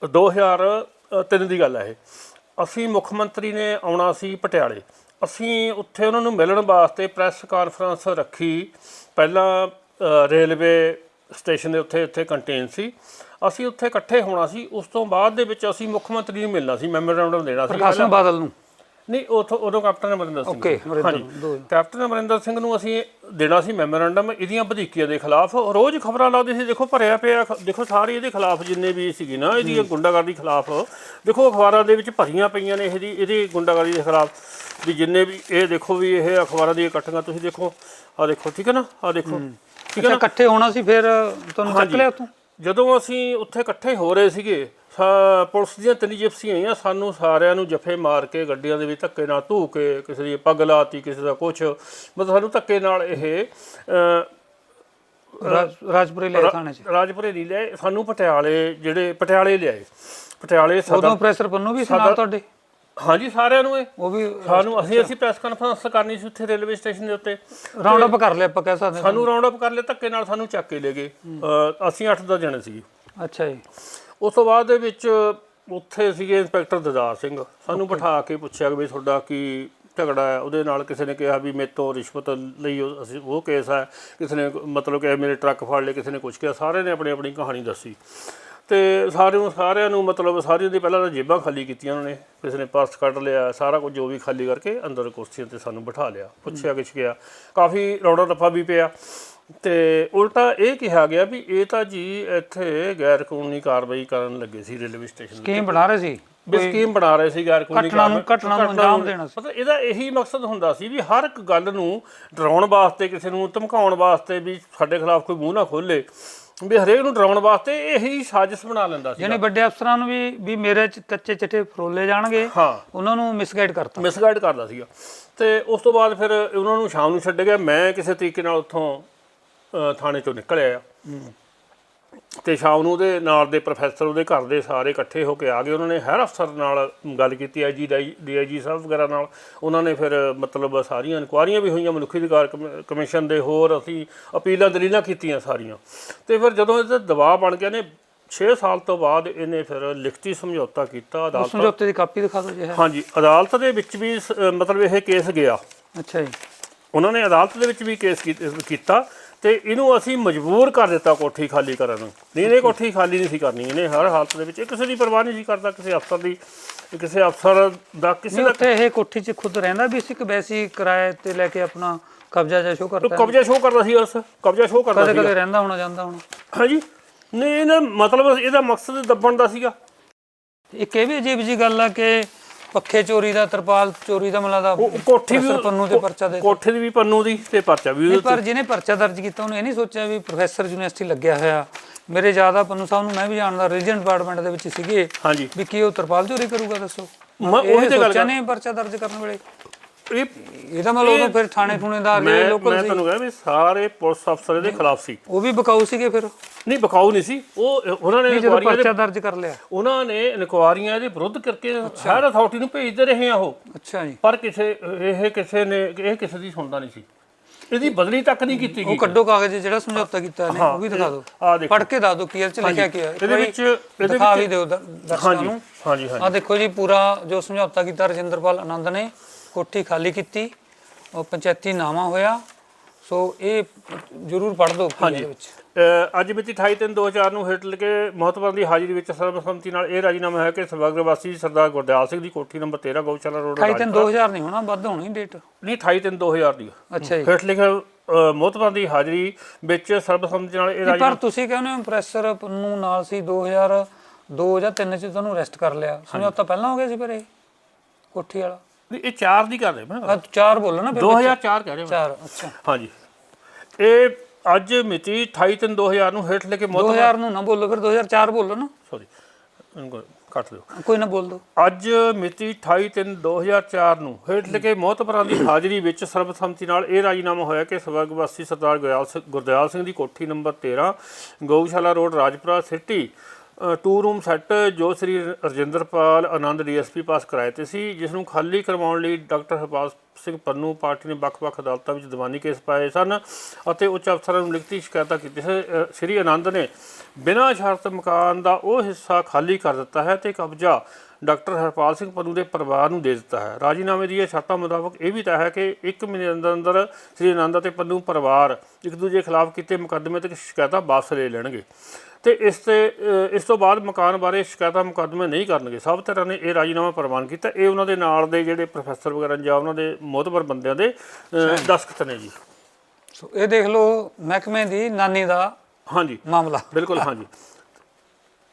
2003 ਦੀ ਗੱਲ ਹੈ ਇਹ। ਅਸੀਂ ਮੁੱਖ ਮੰਤਰੀ ਨੇ ਆਉਣਾ ਸੀ ਪਟਿਆਲੇ। ਅਸੀਂ ਉੱਥੇ ਉਹਨਾਂ ਨੂੰ ਮਿਲਣ ਵਾਸਤੇ ਪ੍ਰੈਸ ਕਾਨਫਰੰਸ ਰੱਖੀ। ਪਹਿਲਾਂ ਰੇਲਵੇ ਸਟੇਸ਼ਨ ਦੇ ਉੱਥੇ ਉੱਥੇ ਕੰਟੇਨ ਸੀ। ਅਸੀਂ ਉੱਥੇ ਇਕੱਠੇ ਹੋਣਾ ਸੀ। ਉਸ ਤੋਂ ਬਾਅਦ ਦੇ ਵਿੱਚ ਅਸੀਂ ਮੁੱਖ ਮੰਤਰੀ ਨੂੰ ਮਿਲਣਾ ਸੀ ਮੈਮੋਰੈਂਡਮ ਦੇਣਾ ਸੀ। ਪ੍ਰਕਾਸ਼ ਬਾਦਲ ਨੂੰ? ਨਹੀਂ ਉਥੋਂ ਉਦੋਂ ਕੈਪਟਨ ਅਮਰਿੰਦਰ ਸਿੰਘ ਓਕੇ। ਅਮਰਿੰਦਰ ਦੋ ਕੈਪਟਨ ਅਮਰਿੰਦਰ ਸਿੰਘ ਨੂੰ ਅਸੀਂ ਦੇਣਾ ਸੀ ਮੈਮੋਰੈਂਡਮ ਇਹਦੀਆਂ ਵਧੀਕੀਆਂ ਦੇ ਖਿਲਾਫ। ਰੋਜ਼ ਖਬਰਾਂ ਲਾਉਂਦੇ ਸੀ ਦੇਖੋ ਭਰਿਆ ਪਿਆ ਦੇਖੋ ਸਾਰੇ ਇਹਦੇ ਖਿਲਾਫ ਜਿੰਨੇ ਵੀ ਸੀਗੇ ਨਾ ਇਹਦੀ ਗੁੰਡਾਗਰਦੀ ਖਿਲਾਫ। ਦੇਖੋ ਅਖਬਾਰਾਂ ਦੇ ਵਿੱਚ ਭਰੀਆਂ ਪਈਆਂ ਨੇ ਇਹਦੀ ਇਹਦੀ ਗੁੰਡਾਗਰਦੀ ਦੇ ਖਿਲਾਫ। ਵੀ ਜਿੰਨੇ ਵੀ ਇਹ ਦੇਖੋ ਵੀ ਇਹ ਅਖਬਾਰਾਂ ਦੀਆਂ ਇਕੱਠੀਆਂ ਤੁਸੀਂ ਦੇਖੋ। ਆ ਦੇਖੋ ਠੀਕ ਹੈ ਨਾ? ਆ ਦੇਖੋ। ਠੀਕ ਹੈ ਅੱਛਾ ਇਕੱਠੇ ਹੋਣਾ ਸੀ ਫਿਰ ਤੁਹਾਨੂੰ ਚੱਕ। ਲਿਆ ਉੱਥੋਂ? ਜਦੋਂ ਅਸੀਂ ਉੱਥੇ ਇਕੱਠੇ ਹੋ ਰਹੇ ਸੀਗੇ ਪੁਲਿਸ ਦੀਆਂ ਤਿੰਨ ਜਿਪਸੀਆਂ ਆਈਆਂ। ਸਾਨੂੰ ਸਾਰਿਆਂ ਨੂੰ ਜਫੇ ਮਾਰ ਕੇ ਗੱਡੀਆਂ ਦੇ ਵਿੱਚ ਧੱਕੇ ਨਾਲ ਧੂ ਕੇ ਕਿਸੇ ਦੀ ਪੱਗ ਲਾਤੀ ਕਿਸੇ ਦਾ ਕੁਛ। ਮਤਲਬ ਸਾਨੂੰ ਧੱਕੇ ਨਾਲ ਇਹ ਰਾਜਪੁਰੇ ਲੈ ਥਾਣੇ 'ਚ। ਰਾਜਪੁਰੇ ਨਹੀਂ ਲਿਆਏ। ਸਾਨੂੰ ਪਟਿਆਲੇ ਜਿਹੜੇ ਪਟਿਆਲੇ ਲਿਆਏ। ਪਟਿਆਲੇ ਸਦਰ ਉਦੋਂ ਪ੍ਰੋਫੈਸਰ ਪੰਨੂ ਵੀ ਨਾਲ ਤੁਹਾਡੇ? ਹਾਂਜੀ ਸਾਰਿਆਂ ਨੂੰ ਇਹ। ਉਹ ਵੀ ਸਾਨੂੰ ਅਸੀਂ ਅਸੀਂ ਪ੍ਰੈਸ ਕਾਨਫਰੰਸ ਕਰਨੀ ਸੀ ਉੱਥੇ ਰੇਲਵੇ ਸਟੇਸ਼ਨ ਦੇ ਉੱਤੇ। ਰਾਉਂਡ ਅਪ ਕਰ ਲਿਆ ਆਪਾਂ ਕਹਿ ਸਕਦੇ। ਸਾਨੂੰ ਰਾਉਂਡ ਅਪ ਕਰ ਲਿਆ ਧੱਕੇ ਨਾਲ ਸਾਨੂੰ ਚੱਕ ਕੇ ਲੈ ਗਏ। ਅਸੀਂ 8-10 ਜਣੇ ਸੀ। ਅੱਛਾ ਜੀ। ਉਸ ਤੋਂ ਬਾਅਦ ਦੇ ਵਿੱਚ ਉੱਥੇ ਸੀਗੇ ਇੰਸਪੈਕਟਰ ਦਦਾਰ ਸਿੰਘ। ਸਾਨੂੰ ਬਿਠਾ ਕੇ ਪੁੱਛਿਆ ਕਿ ਵੀ ਤੁਹਾਡਾ ਕੀ ਝਗੜਾ ਹੈ? ਉਹਦੇ ਨਾਲ ਕਿਸੇ ਨੇ ਕਿਹਾ ਵੀ ਮੇਰੇ ਤੋਂ ਰਿਸ਼ਵਤ ਲਈ ਉਹ- ਅਸੀਂ ਉਹ ਕੇਸ ਹੈ। ਕਿਸੇ ਨੇ ਮਤਲਬ ਕਿ ਮੇਰੇ ਟਰੱਕ ਫੜ ਲਏ ਕਿਸੇ ਨੇ ਕੁਝ ਕਿਹਾ। ਸਾਰਿਆਂ ਨੇ ਆਪਣੀ ਆਪਣੀ ਕਹਾਣੀ ਦੱਸੀ। ਤੇ ਸਾਰਿਆਂ ਨੂੰ ਸਾਰਿਆਂ ਨੂੰ ਮਤਲਬ ਸਾਰਿਆਂ ਦੀ ਪਹਿਲਾਂ ਤਾਂ ਜੇਬਾਂ ਖਾਲੀ ਕੀਤੀਆਂ ਉਹਨਾਂ ਨੇ। ਕਿਸੇ ਨੇ ਪਰਸ ਕੱਢ ਲਿਆ ਸਾਰਾ ਕੁਝ ਜੋ ਵੀ ਖਾਲੀ ਕਰਕੇ ਅੰਦਰ ਕੁਰਸੀਆਂ ਤੇ ਸਾਨੂੰ ਬਿਠਾ ਲਿਆ। ਪੁੱਛਿਆ ਕਿਛ ਗਿਆ ਕਾਫੀ ਰੌਲਾ ਰੱਪਾ ਵੀ ਪਿਆ। ਤੇ ਉਲਟਾ ਇਹ ਕਿਹਾ ਗਿਆ ਵੀ ਇਹ ਤਾਂ ਜੀ ਇੱਥੇ ਗੈਰ ਕਾਨੂੰਨੀ ਕਾਰਵਾਈ ਕਰਨ ਲੱਗੇ ਸੀ ਰੇਲਵੇ ਸਟੇਸ਼ਨ ਸਕੀਮ ਬਣਾ ਰਹੇ ਸੀ। ਵੀ ਸਕੀਮ ਬਣਾ ਰਹੇ ਸੀ ਗੈਰ ਕਾਨੂੰਨੀ ਘਟਨਾ ਨੂੰ- ਘਟਨਾ ਨੂੰ ਅੰਜਾਮ ਦੇਣਾ ਸੀ। ਮਤਲਬ ਇਹਦਾ ਇਹੀ ਮਕਸਦ ਹੁੰਦਾ ਸੀ ਵੀ ਹਰ ਇੱਕ ਗੱਲ ਨੂੰ ਡਰਾਉਣ ਵਾਸਤੇ ਕਿਸੇ ਨੂੰ ਧਮਕਾਉਣ ਵਾਸਤੇ ਵੀ ਸਾਡੇ ਖਿਲਾਫ ਕੋਈ ਮੂੰਹ ਨਾ ਖੋਲੇ ਵੀ ਹਰੇਕ ਨੂੰ ਡਰਾਉਣ ਵਾਸਤੇ ਇਹੀ ਸਾਜ਼ਿਸ਼ ਬਣਾ ਲੈਂਦਾ ਸੀ ਜਿਹਨੇ ਵੱਡੇ ਅਫਸਰਾਂ ਨੂੰ ਵੀ ਵੀ ਮੇਰੇ ਚ ਕੱਚੇ ਚਿੱਟੇ ਫਰੋਲੇ ਜਾਣਗੇ ਹਾਂ। ਉਹਨਾਂ ਨੂੰ ਮਿਸਗਾਈਡ ਕਰਤਾ। ਮਿਸਗਾਈਡ ਕਰਦਾ ਸੀਗਾ। ਤੇ ਉਸ ਤੋਂ ਬਾਅਦ ਫਿਰ ਉਹਨਾਂ ਨੂੰ ਸ਼ਾਮ ਨੂੰ ਛੱਡ ਗਿਆ। ਮੈਂ ਕਿਸੇ ਤਰੀਕੇ ਨਾਲ ਉੱਥੋਂ ਅ, ਥਾਣੇ ਚੋਂ ਨਿਕਲ ਆਇਆ। ਤੇ ਸ਼ਾਮ ਨੂੰ ਉਹਦੇ ਨਾਲ ਦੇ ਪ੍ਰੋਫੈਸਰ ਉਹਦੇ ਘਰ ਦੇ ਸਾਰੇ ਇਕੱਠੇ ਹੋ ਕੇ ਆ ਗਏ। ਉਹਨਾਂ ਨੇ ਹਰ ਅਫਸਰ ਨਾਲ ਗੱਲ ਕੀਤੀ ਆਈਜੀ ਡੀਆਈਜੀ ਸਾਹਿਬ ਵਗੈਰਾ ਨਾਲ। ਉਹਨਾਂ ਨੇ ਫਿਰ ਮਤਲਬ ਸਾਰੀਆਂ ਇਨਕੁਆਰੀਆਂ ਵੀ ਹੋਈਆਂ ਮਨੁੱਖੀ ਅਧਿਕਾਰ ਕਮਿ- ਕਮਿਸ਼ਨ ਦੇ ਹੋਰ ਅਸੀਂ ਅਪੀਲਾਂ ਦਲੀਲਾਂ ਕੀਤੀਆਂ ਸਾਰੀਆਂ। ਤੇ ਫਿਰ ਜਦੋਂ ਇਹਦਾ ਦਬਾਅ ਬਣ ਗਿਆ ਨੇ 6 ਸਾਲ ਤੋਂ ਬਾਅਦ ਇਹਨੇ ਫਿਰ ਲਿਖਤੀ ਸਮਝੌਤਾ ਕੀਤਾ ਅਦਾਲਤ ਸਮਝੌਤੇ ਦੀ ਕਾਪੀ ਦਿਖਾ ਦਿਓ ਜੇ ਹੈ। ਹਾਂਜੀ ਅਦਾਲਤ ਦੇ ਵਿੱਚ ਵੀ ਸ- ਅ, ਮਤਲਬ ਇਹ ਕੇਸ ਗਿਆ। ਅੱਛਾ ਜੀ। ਉਹਨਾਂ ਨੇ ਅਦਾਲਤ ਦੇ ਵਿੱਚ ਵੀ ਕੇਸ ਕੀ- ਕੀਤਾ। ਤੇ ਇਹਨੂੰ ਅਸੀਂ ਮਜਬੂਰ ਕਰ ਦਿੱਤਾ ਕੋਠੀ ਖਾਲੀ ਕਰਨ ਨੂੰ। ਨਹੀਂ ਇਹਨੇ ਕੋਠੀ ਖਾਲੀ ਨਹੀਂ ਸੀ ਕਰਨੀ ਇਹਨੇ। ਹਰ ਹਾਲਤ ਦੇ ਵਿੱਚ ਇਹ ਕਿਸੇ ਦੀ ਪਰਵਾਹ ਨਹੀਂ ਸੀ ਕਰਦਾ ਕਿਸੇ ਅਫਸਰ ਦੀ ਕਿਸੇ ਅਫਸਰ ਦਾ ਕਿਸੇ ਦਾ ਇਹ ਕੋਠੀ 'ਚ ਖੁਦ ਰਹਿੰਦਾ ਵੀ ਸੀ ਕਿ ਵੈਸੀ ਕਿਰਾਏ ਤੇ ਲੈ ਕੇ ਆਪਣਾ ਕਬਜ਼ਾ ਜਾਂ ਸ਼ੋ ਕਰਦਾ? ਕਬਜ਼ਾ ਸ਼ੋਅ ਕਰਦਾ ਸੀ ਉਸ ਕਬਜ਼ਾ ਸ਼ੋਅ ਕਰਦਾ ਕਦੇ ਸੀ ਕਦੇ ਰਹਿੰਦਾ ਹੋਣਾ ਜਾਂਦਾ ਹੋਣਾ। ਹਾਂਜੀ। ਨਹੀਂ ਇਹਦਾ ਮਤਲਬ ਇਹਦਾ ਮਕਸਦ ਦੱਬਣ ਦਾ ਸੀਗਾ। ਇੱਕ ਇਹ ਵੀ ਅਜੀਬ ਜੀ ਗੱਲ ਆ ਕਿ ਪੱਖੇ ਚੋਰੀ ਦਾ ਤਰਪਾਲ ਚੋਰੀ ਦਾ ਮਲਾ ਦਾ ਉਹ ਕੋਠੀ ਵੀ ਪੰਨੂ ਤੇ ਪਰਚਾ ਦੇ ਕੋਠੇ ਦੀ ਵੀ ਪੰਨੂ ਦੀ ਤੇ ਪਰਚਾ ਵੀ ਉਹਦੇ ਪਰ ਜਿਹਨੇ ਪਰਚਾ ਦਰਜ ਕੀਤਾ ਉਹਨੇ ਇਹ ਨਹੀਂ ਸੋਚਿਆ ਵੀ ਪ੍ਰੋਫੈਸਰ ਯੂਨੀਵਰਸਿਟੀ ਲੱਗਿਆ ਹੋਇਆ। ਮੇਰੇ ਜ਼ਿਆਦਾ ਪੰਨੂ ਸਾਹਿਬ ਨੂੰ ਮੈਂ ਵੀ ਜਾਣਦਾ ਰਿਲੀਜਨ ਡਿਪਾਰਟਮੈਂਟ ਦੇ ਵਿੱਚ ਸੀਗੇ ਹਾਂਜੀ। ਵੀ ਕੀ ਉਹ ਤਰਪਾਲ ਚੋਰੀ ਕਰੂਗਾ ਦੱਸੋ। ਮੈਂ ਉਹੀ ਤੇ ਗੱਲ ਸੋਚਿਆ ਨਹੀਂ ਪਰਚਾ ਦਰਜ ਕਰਨ ਵੇਲੇ। ਇਹ ਇਹਦਾ ਮਤਲਬ ਉਦੋਂ ਫਿਰ ਥਾਣੇ ਥੂਣੇ ਦਾ ਮੈਂ ਲੋਕਲ ਮੈਂ ਸੀ। ਤੁਹਾਨੂੰ ਕਹਿੰਦਾ ਵੀ ਸਾਰੇ ਪੁਲਿਸ ਅਫਸਰ ਇਹਦੇ ਖਿਲਾਫ ਸੀ। ਉਹ ਵੀ ਬਕਾਊ ਸੀਗੇ ਫਿਰ। ਨਹੀਂ ਬਕਾਊ ਨਹੀਂ ਸੀ। ਉਹ ਉਹਨਾਂ ਨੇ ਜਦੋਂ ਇਨਕੁਆਰੀਆਂ ਦੇ ਪਰਚਾ ਦਰਜ ਕਰ ਲਿਆ। ਉਹਨਾਂ ਨੇ ਇਨਕੁਆਰੀਆਂ ਦੇ ਵਿਰੁੱਧ ਕਰਕੇ ਹਰ ਅਥਾਰਟੀ ਨੂੰ ਭੇਜਦੇ ਰਹੇ ਆ ਉਹ। ਅੱਛਾ ਜੀ। ਪਰ ਕਿਸੇ ਇਹ ਕਿਸੇ ਨੇ ਇਹ ਕਿਸੇ ਦੀ ਸੁਣਦਾ ਨਹੀਂ ਸੀ। ਇਹਦੀ ਬਦਲੀ ਤੱਕ ਨਹੀਂ ਕੀਤੀ ਉਹ ਗਈ ਕੱਢੋ ਕਾਗਜ਼ ਜਿਹੜਾ ਸਮਝੌਤਾ ਕੀਤਾ ਨੇ ਉਹ ਵੀ ਦਿਖਾ ਦਿਓ। ਆ ਦੇਖੋ। ਪੜ੍ਹ ਕੇ ਦੱਸ ਦਿਓ ਕੀ ਇਹ ਚ ਲਿਖਿਆ ਕੀ ਹੈ। ਇਹਦੇ ਵਿੱਚ ਇਹਦੇ ਦਿਖਾ ਵੀ ਵਿੱਚ ਦਿਓ ਦਰ- ਦਰਸ਼ਕਾਂ ਹਾਂਜੀ। ਨੂੰ। ਹਾਂਜੀ ਹਾਂਜੀ। ਆ ਦੇਖੋ ਜੀ ਪੂਰਾ ਜੋ ਸਮਝੌਤਾ ਕੀਤਾ ਰਜਿੰਦਰਪਾਲ ਆਨੰਦ ਨੇ। ਕੋਠੀ ਖਾਲੀ ਕੀਤੀ ਉਹ ਪੰਚਾਇਤੀ ਨਾਮਾ ਹੋਇਆ ਸੋ ਇਹ ਜਰੂਰ ਪੜ੍ਹ ਦਿਓ ਕੀ ਹੈ ਇਹਦੇ ਵਿੱਚ। ਅ, ਅੱਜ ਮਿਤੀ 28 ਤਿੰਨ 2004 ਨੂੰ ਹਿੱਟ ਕੇ ਮਹੱਤਵਪੂਰਨ ਦੀ ਹਾਜ਼ਰੀ ਵਿੱਚ ਸਰਬਸੰਮਤੀ ਨਾਲ ਇਹ ਰਾਜੀਨਾਮਾ ਹੈ ਕਿ ਸਮਗਰ ਵਾਸੀ ਸਰਦਾਰ ਗੁਰਦਿਆਲ ਸਿੰਘ ਦੀ ਕੋਠੀ ਨੰਬਰ 13 ਗਊਸ਼ਾਲਾ ਰੋਡ 28 ਤਿੰਨ 2000 ਨਹੀਂ ਹੋਣਾ ਵੱਧ ਹੋਣੀ ਡੇਟ ਨਹੀਂ 28 ਤਿੰਨ 2000 ਦੀ। ਅੱਛਾ ਜੀ। ਹੇਠ ਲਿਖਿਆ ਮਹੱਤਵਪੂਰਨ ਦੀ ਹਾਜ਼ਰੀ ਵਿੱਚ ਸਰਬਸੰਮਤੀ ਨਾਲ ਇਹ ਰਾਜੀਨਾਮਾ ਪਰ ਤੁਸੀਂ ਕਹਿੰਦੇ ਹੋ ਪ੍ਰੈਸਰ ਨੂੰ ਨਾਲ ਸੀ 2002 ਜਾਂ 3 ਚ ਤੁਹਾਨੂੰ ਅਰੈਸਟ ਕਰ ਲਿਆ। ਸਮਝੌਤਾ ਪਹਿਲਾਂ ਹੋ ਗਿਆ ਸੀ ਫਿਰ ਇਹ ਕੋਠੀ ਵਾਲਾ। ਨਹੀਂ, ਇਹ 4 ਦੀ ਕਰ ਰਹੇ ਮੈਂ ਚਾਰ ਬੋਲੋ ਨਾ ਫਿਰ 2004 ਕਹਿ ਰਹੇ ਮੈਂ ਚਾਰ ਅੱਛਾ। ਹਾਂਜੀ। ਇਹ ਅੱਜ ਮਿਤੀ 28 ਤਿੰਨ 2000 ਨੂੰ ਹੇਠ ਲਿਖੇ ਮਹੱਤਵ 2000 ਨੂੰ ਨਾ ਬੋਲੋ ਫਿਰ 2004 ਬੋਲੋ ਨਾ। ਸੌਰੀ ਕੱਟ ਦਿਓ। ਕੋਈ ਨਾ ਬੋਲ ਦਿਓ ਅੱਜ ਮਿਤੀ 28 ਤਿੰਨ 2004 ਨੂੰ ਹੇਠ ਲਿਖੇ ਮਹੱਤਵਪੂਰਨ ਦੀ ਹਾਜ਼ਰੀ ਵਿੱਚ ਸਰਬਸੰਮਤੀ ਨਾਲ ਇਹ ਰਾਜੀਨਾਮਾ ਹੋਇਆ ਕਿ ਸਵਰਗਵਾਸੀ ਸਰਦਾਰ ਗੁਰਦਿਆਲ ਸਿੰਘ ਦੀ ਕੋਠੀ ਨੰਬਰ 13 ਗਊਸ਼ਾਲਾ road Rajpura city two room set ਜੋ ਸ੍ਰੀ ਰਜਿੰਦਰਪਾਲ ਆਨੰਦ ਡੀਐਸਪੀ ਪਾਸ ਕਰਾਏ ਤੇ ਸੀ, ਜਿਸ ਨੂੰ ਖਾਲੀ ਕਰਵਾਉਣ ਲਈ ਡਾਕਟਰ ਹਰਪਾਲ ਸਿੰਘ ਪੰਨੂ ਪਾਰਟੀ ਨੇ ਵੱਖ-ਵੱਖ ਅਦਾਲਤਾਂ ਵਿੱਚ ਦੀਵਾਨੀ ਕੇਸ ਪਾਏ ਸਨ ਅਤੇ ਉੱਚ ਅਫਸਰਾਂ ਨੂੰ ਲਿਖਤੀ ਸ਼ਿਕਾਇਤਾਂ ਕੀਤੀ ਸੀ। ਸ੍ਰੀ ਆਨੰਦ ਨੇ ਬਿਨਾਂ ਸ਼ਰਤ ਮਕਾਨ ਦਾ ਉਹ ਹਿੱਸਾ ਖਾਲੀ ਕਰ ਦਿੱਤਾ ਹੈ ਤੇ ਕਬਜ਼ਾ ਡਾਕਟਰ ਹਰਪਾਲ ਸਿੰਘ ਪੰਨੂ ਦੇ ਪਰਿਵਾਰ ਨੂੰ ਦੇ ਦਿੱਤਾ ਹੈ। ਰਾਜੀਨਾਮੇ ਦੀਆਂ ਸ਼ਰਤਾਂ ਮੁਤਾਬਕ ਇਹ ਵੀ ਤੈਅ ਹੈ ਕਿ ਇੱਕ ਮਹੀਨੇ ਦੇ ਅੰਦਰ ਅੰਦਰ ਸ੍ਰੀ ਆਨੰਦ ਅਤੇ ਪੰਨੂ ਪਰਿਵਾਰ ਇੱਕ ਦੂਜੇ ਖਿਲਾਫ ਕੀਤੇ ਮੁਕੱਦਮੇ ਤੇ ਸ਼ਿਕਾਇਤਾਂ ਵਾਪਸ ਲੈ ਲੈਣਗੇ। ਤੇ ਇਸ ਤੇ ਇਸ ਤੋਂ ਬਾਅਦ ਮਕਾਨ ਬਾਰੇ ਸ਼ਿਕਾਇਤਾਂ ਮੁਕੱਦਮੇ ਨਹੀਂ ਕਰਨਗੇ। ਸਭ ਤਰ੍ਹਾਂ ਨੇ ਇਹ ਰਾਜੀਨਾਮਾ ਪ੍ਰਵਾਨ ਕੀਤਾ। ਇਹ ਉਹਨਾਂ ਦੇ ਨਾਲ ਦੇ ਜਿਹੜੇ ਪ੍ਰੋਫੈਸਰ ਵਗੈਰਾ ਜਾਂ ਉਹਨਾਂ ਦੇ ਮੋਹਤਬਰ ਬੰਦਿਆਂ ਦੇ ਦਸਖਤ ਨੇ ਜੀ। ਸੋ ਇਹ ਦੇਖ ਲਓ ਮਹਿਕਮੇ ਦੀ ਨਾਨੀ ਦਾ ਹਾਂਜੀ। ਮਾਮਲਾ। ਬਿਲਕੁਲ ਹਾਂਜੀ।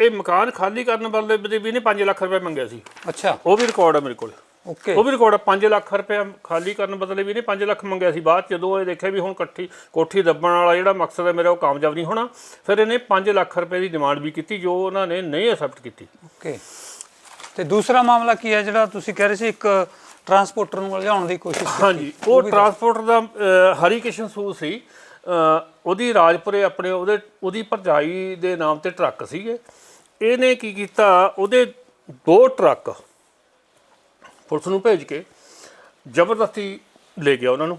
ਇਹ ਮਕਾਨ ਖਾਲੀ ਕਰਨ ਵਾਲੇ ਦੇ ਵੀ ਨੇ 5 ਲੱਖ ਰੁਪਏ ਮੰਗਿਆ ਸੀ। ਅੱਛਾ। ਉਹ ਵੀ ਰਿਕਾਰਡ ਹੈ ਮੇਰੇ ਕੋਲ। ਓਕੇ ਉਹ ਵੀ ਰਿਕਾਰਡ 5 ਲੱਖ ਰੁਪਏ ਖਾਲੀ ਕਰਨ ਬਦਲੇ ਵੀ ਨੇ 5 ਲੱਖ ਮੰਗਿਆ ਸੀ। ਬਾਅਦ ਜਦੋਂ ਇਹ ਦੇਖਿਆ ਵੀ ਹੁਣ ਇਕੱਠੀ ਕੋਠੀ ਦੱਬਣ ਵਾਲਾ ਜਿਹੜਾ ਮਕਸਦ ਹੈ ਮੇਰਾ ਉਹ ਕਾਮਯਾਬ ਨਹੀਂ ਹੋਣਾ ਫਿਰ ਇਹਨੇ 5 ਲੱਖ ਰੁਪਏ ਦੀ ਡਿਮਾਂਡ ਵੀ ਕੀਤੀ ਜੋ ਉਹਨਾਂ ਨੇ ਨਹੀਂ ਐਕਸੈਪਟ ਕੀਤੀ। ਓਕੇ ਤੇ ਦੂਸਰਾ ਮਾਮਲਾ ਕੀ ਹੈ ਜਿਹੜਾ ਤੁਸੀਂ ਕਹਿ ਰਹੇ ਸੀ ਇੱਕ ਟਰਾਂਸਪੋਰਟਰ ਨੂੰ ਉਲਝਾਉਣ ਦੀ ਕੋਸ਼ਿਸ਼ ਕੀਤੀ? ਹਾਂਜੀ ਉਹ ਟਰਾਂਸਪੋਰਟ ਦਾ ਹਰੀ ਕਿਸ਼ਨ ਸੂ। ਸੀ ਉਹਦੀ ਰਾਜਪੁਰੇ ਆਪਣੇ ਉਹਦੇ ਉਹਦੀ ਭਰਜਾਈ ਦੇ ਨਾਮ ਤੇ ਟਰੱਕ ਸੀਗੇ। ਇਹਨੇ ਕੀ ਕੀਤਾ ਉਹਦੇ ਦੋ ਟਰੱਕ ਪੁਲਿਸ ਨੂੰ ਭੇਜ ਕੇ ਜ਼ਬਰਦਸਤੀ ਲੈ ਗਿਆ ਉਹਨਾਂ ਨੂੰ।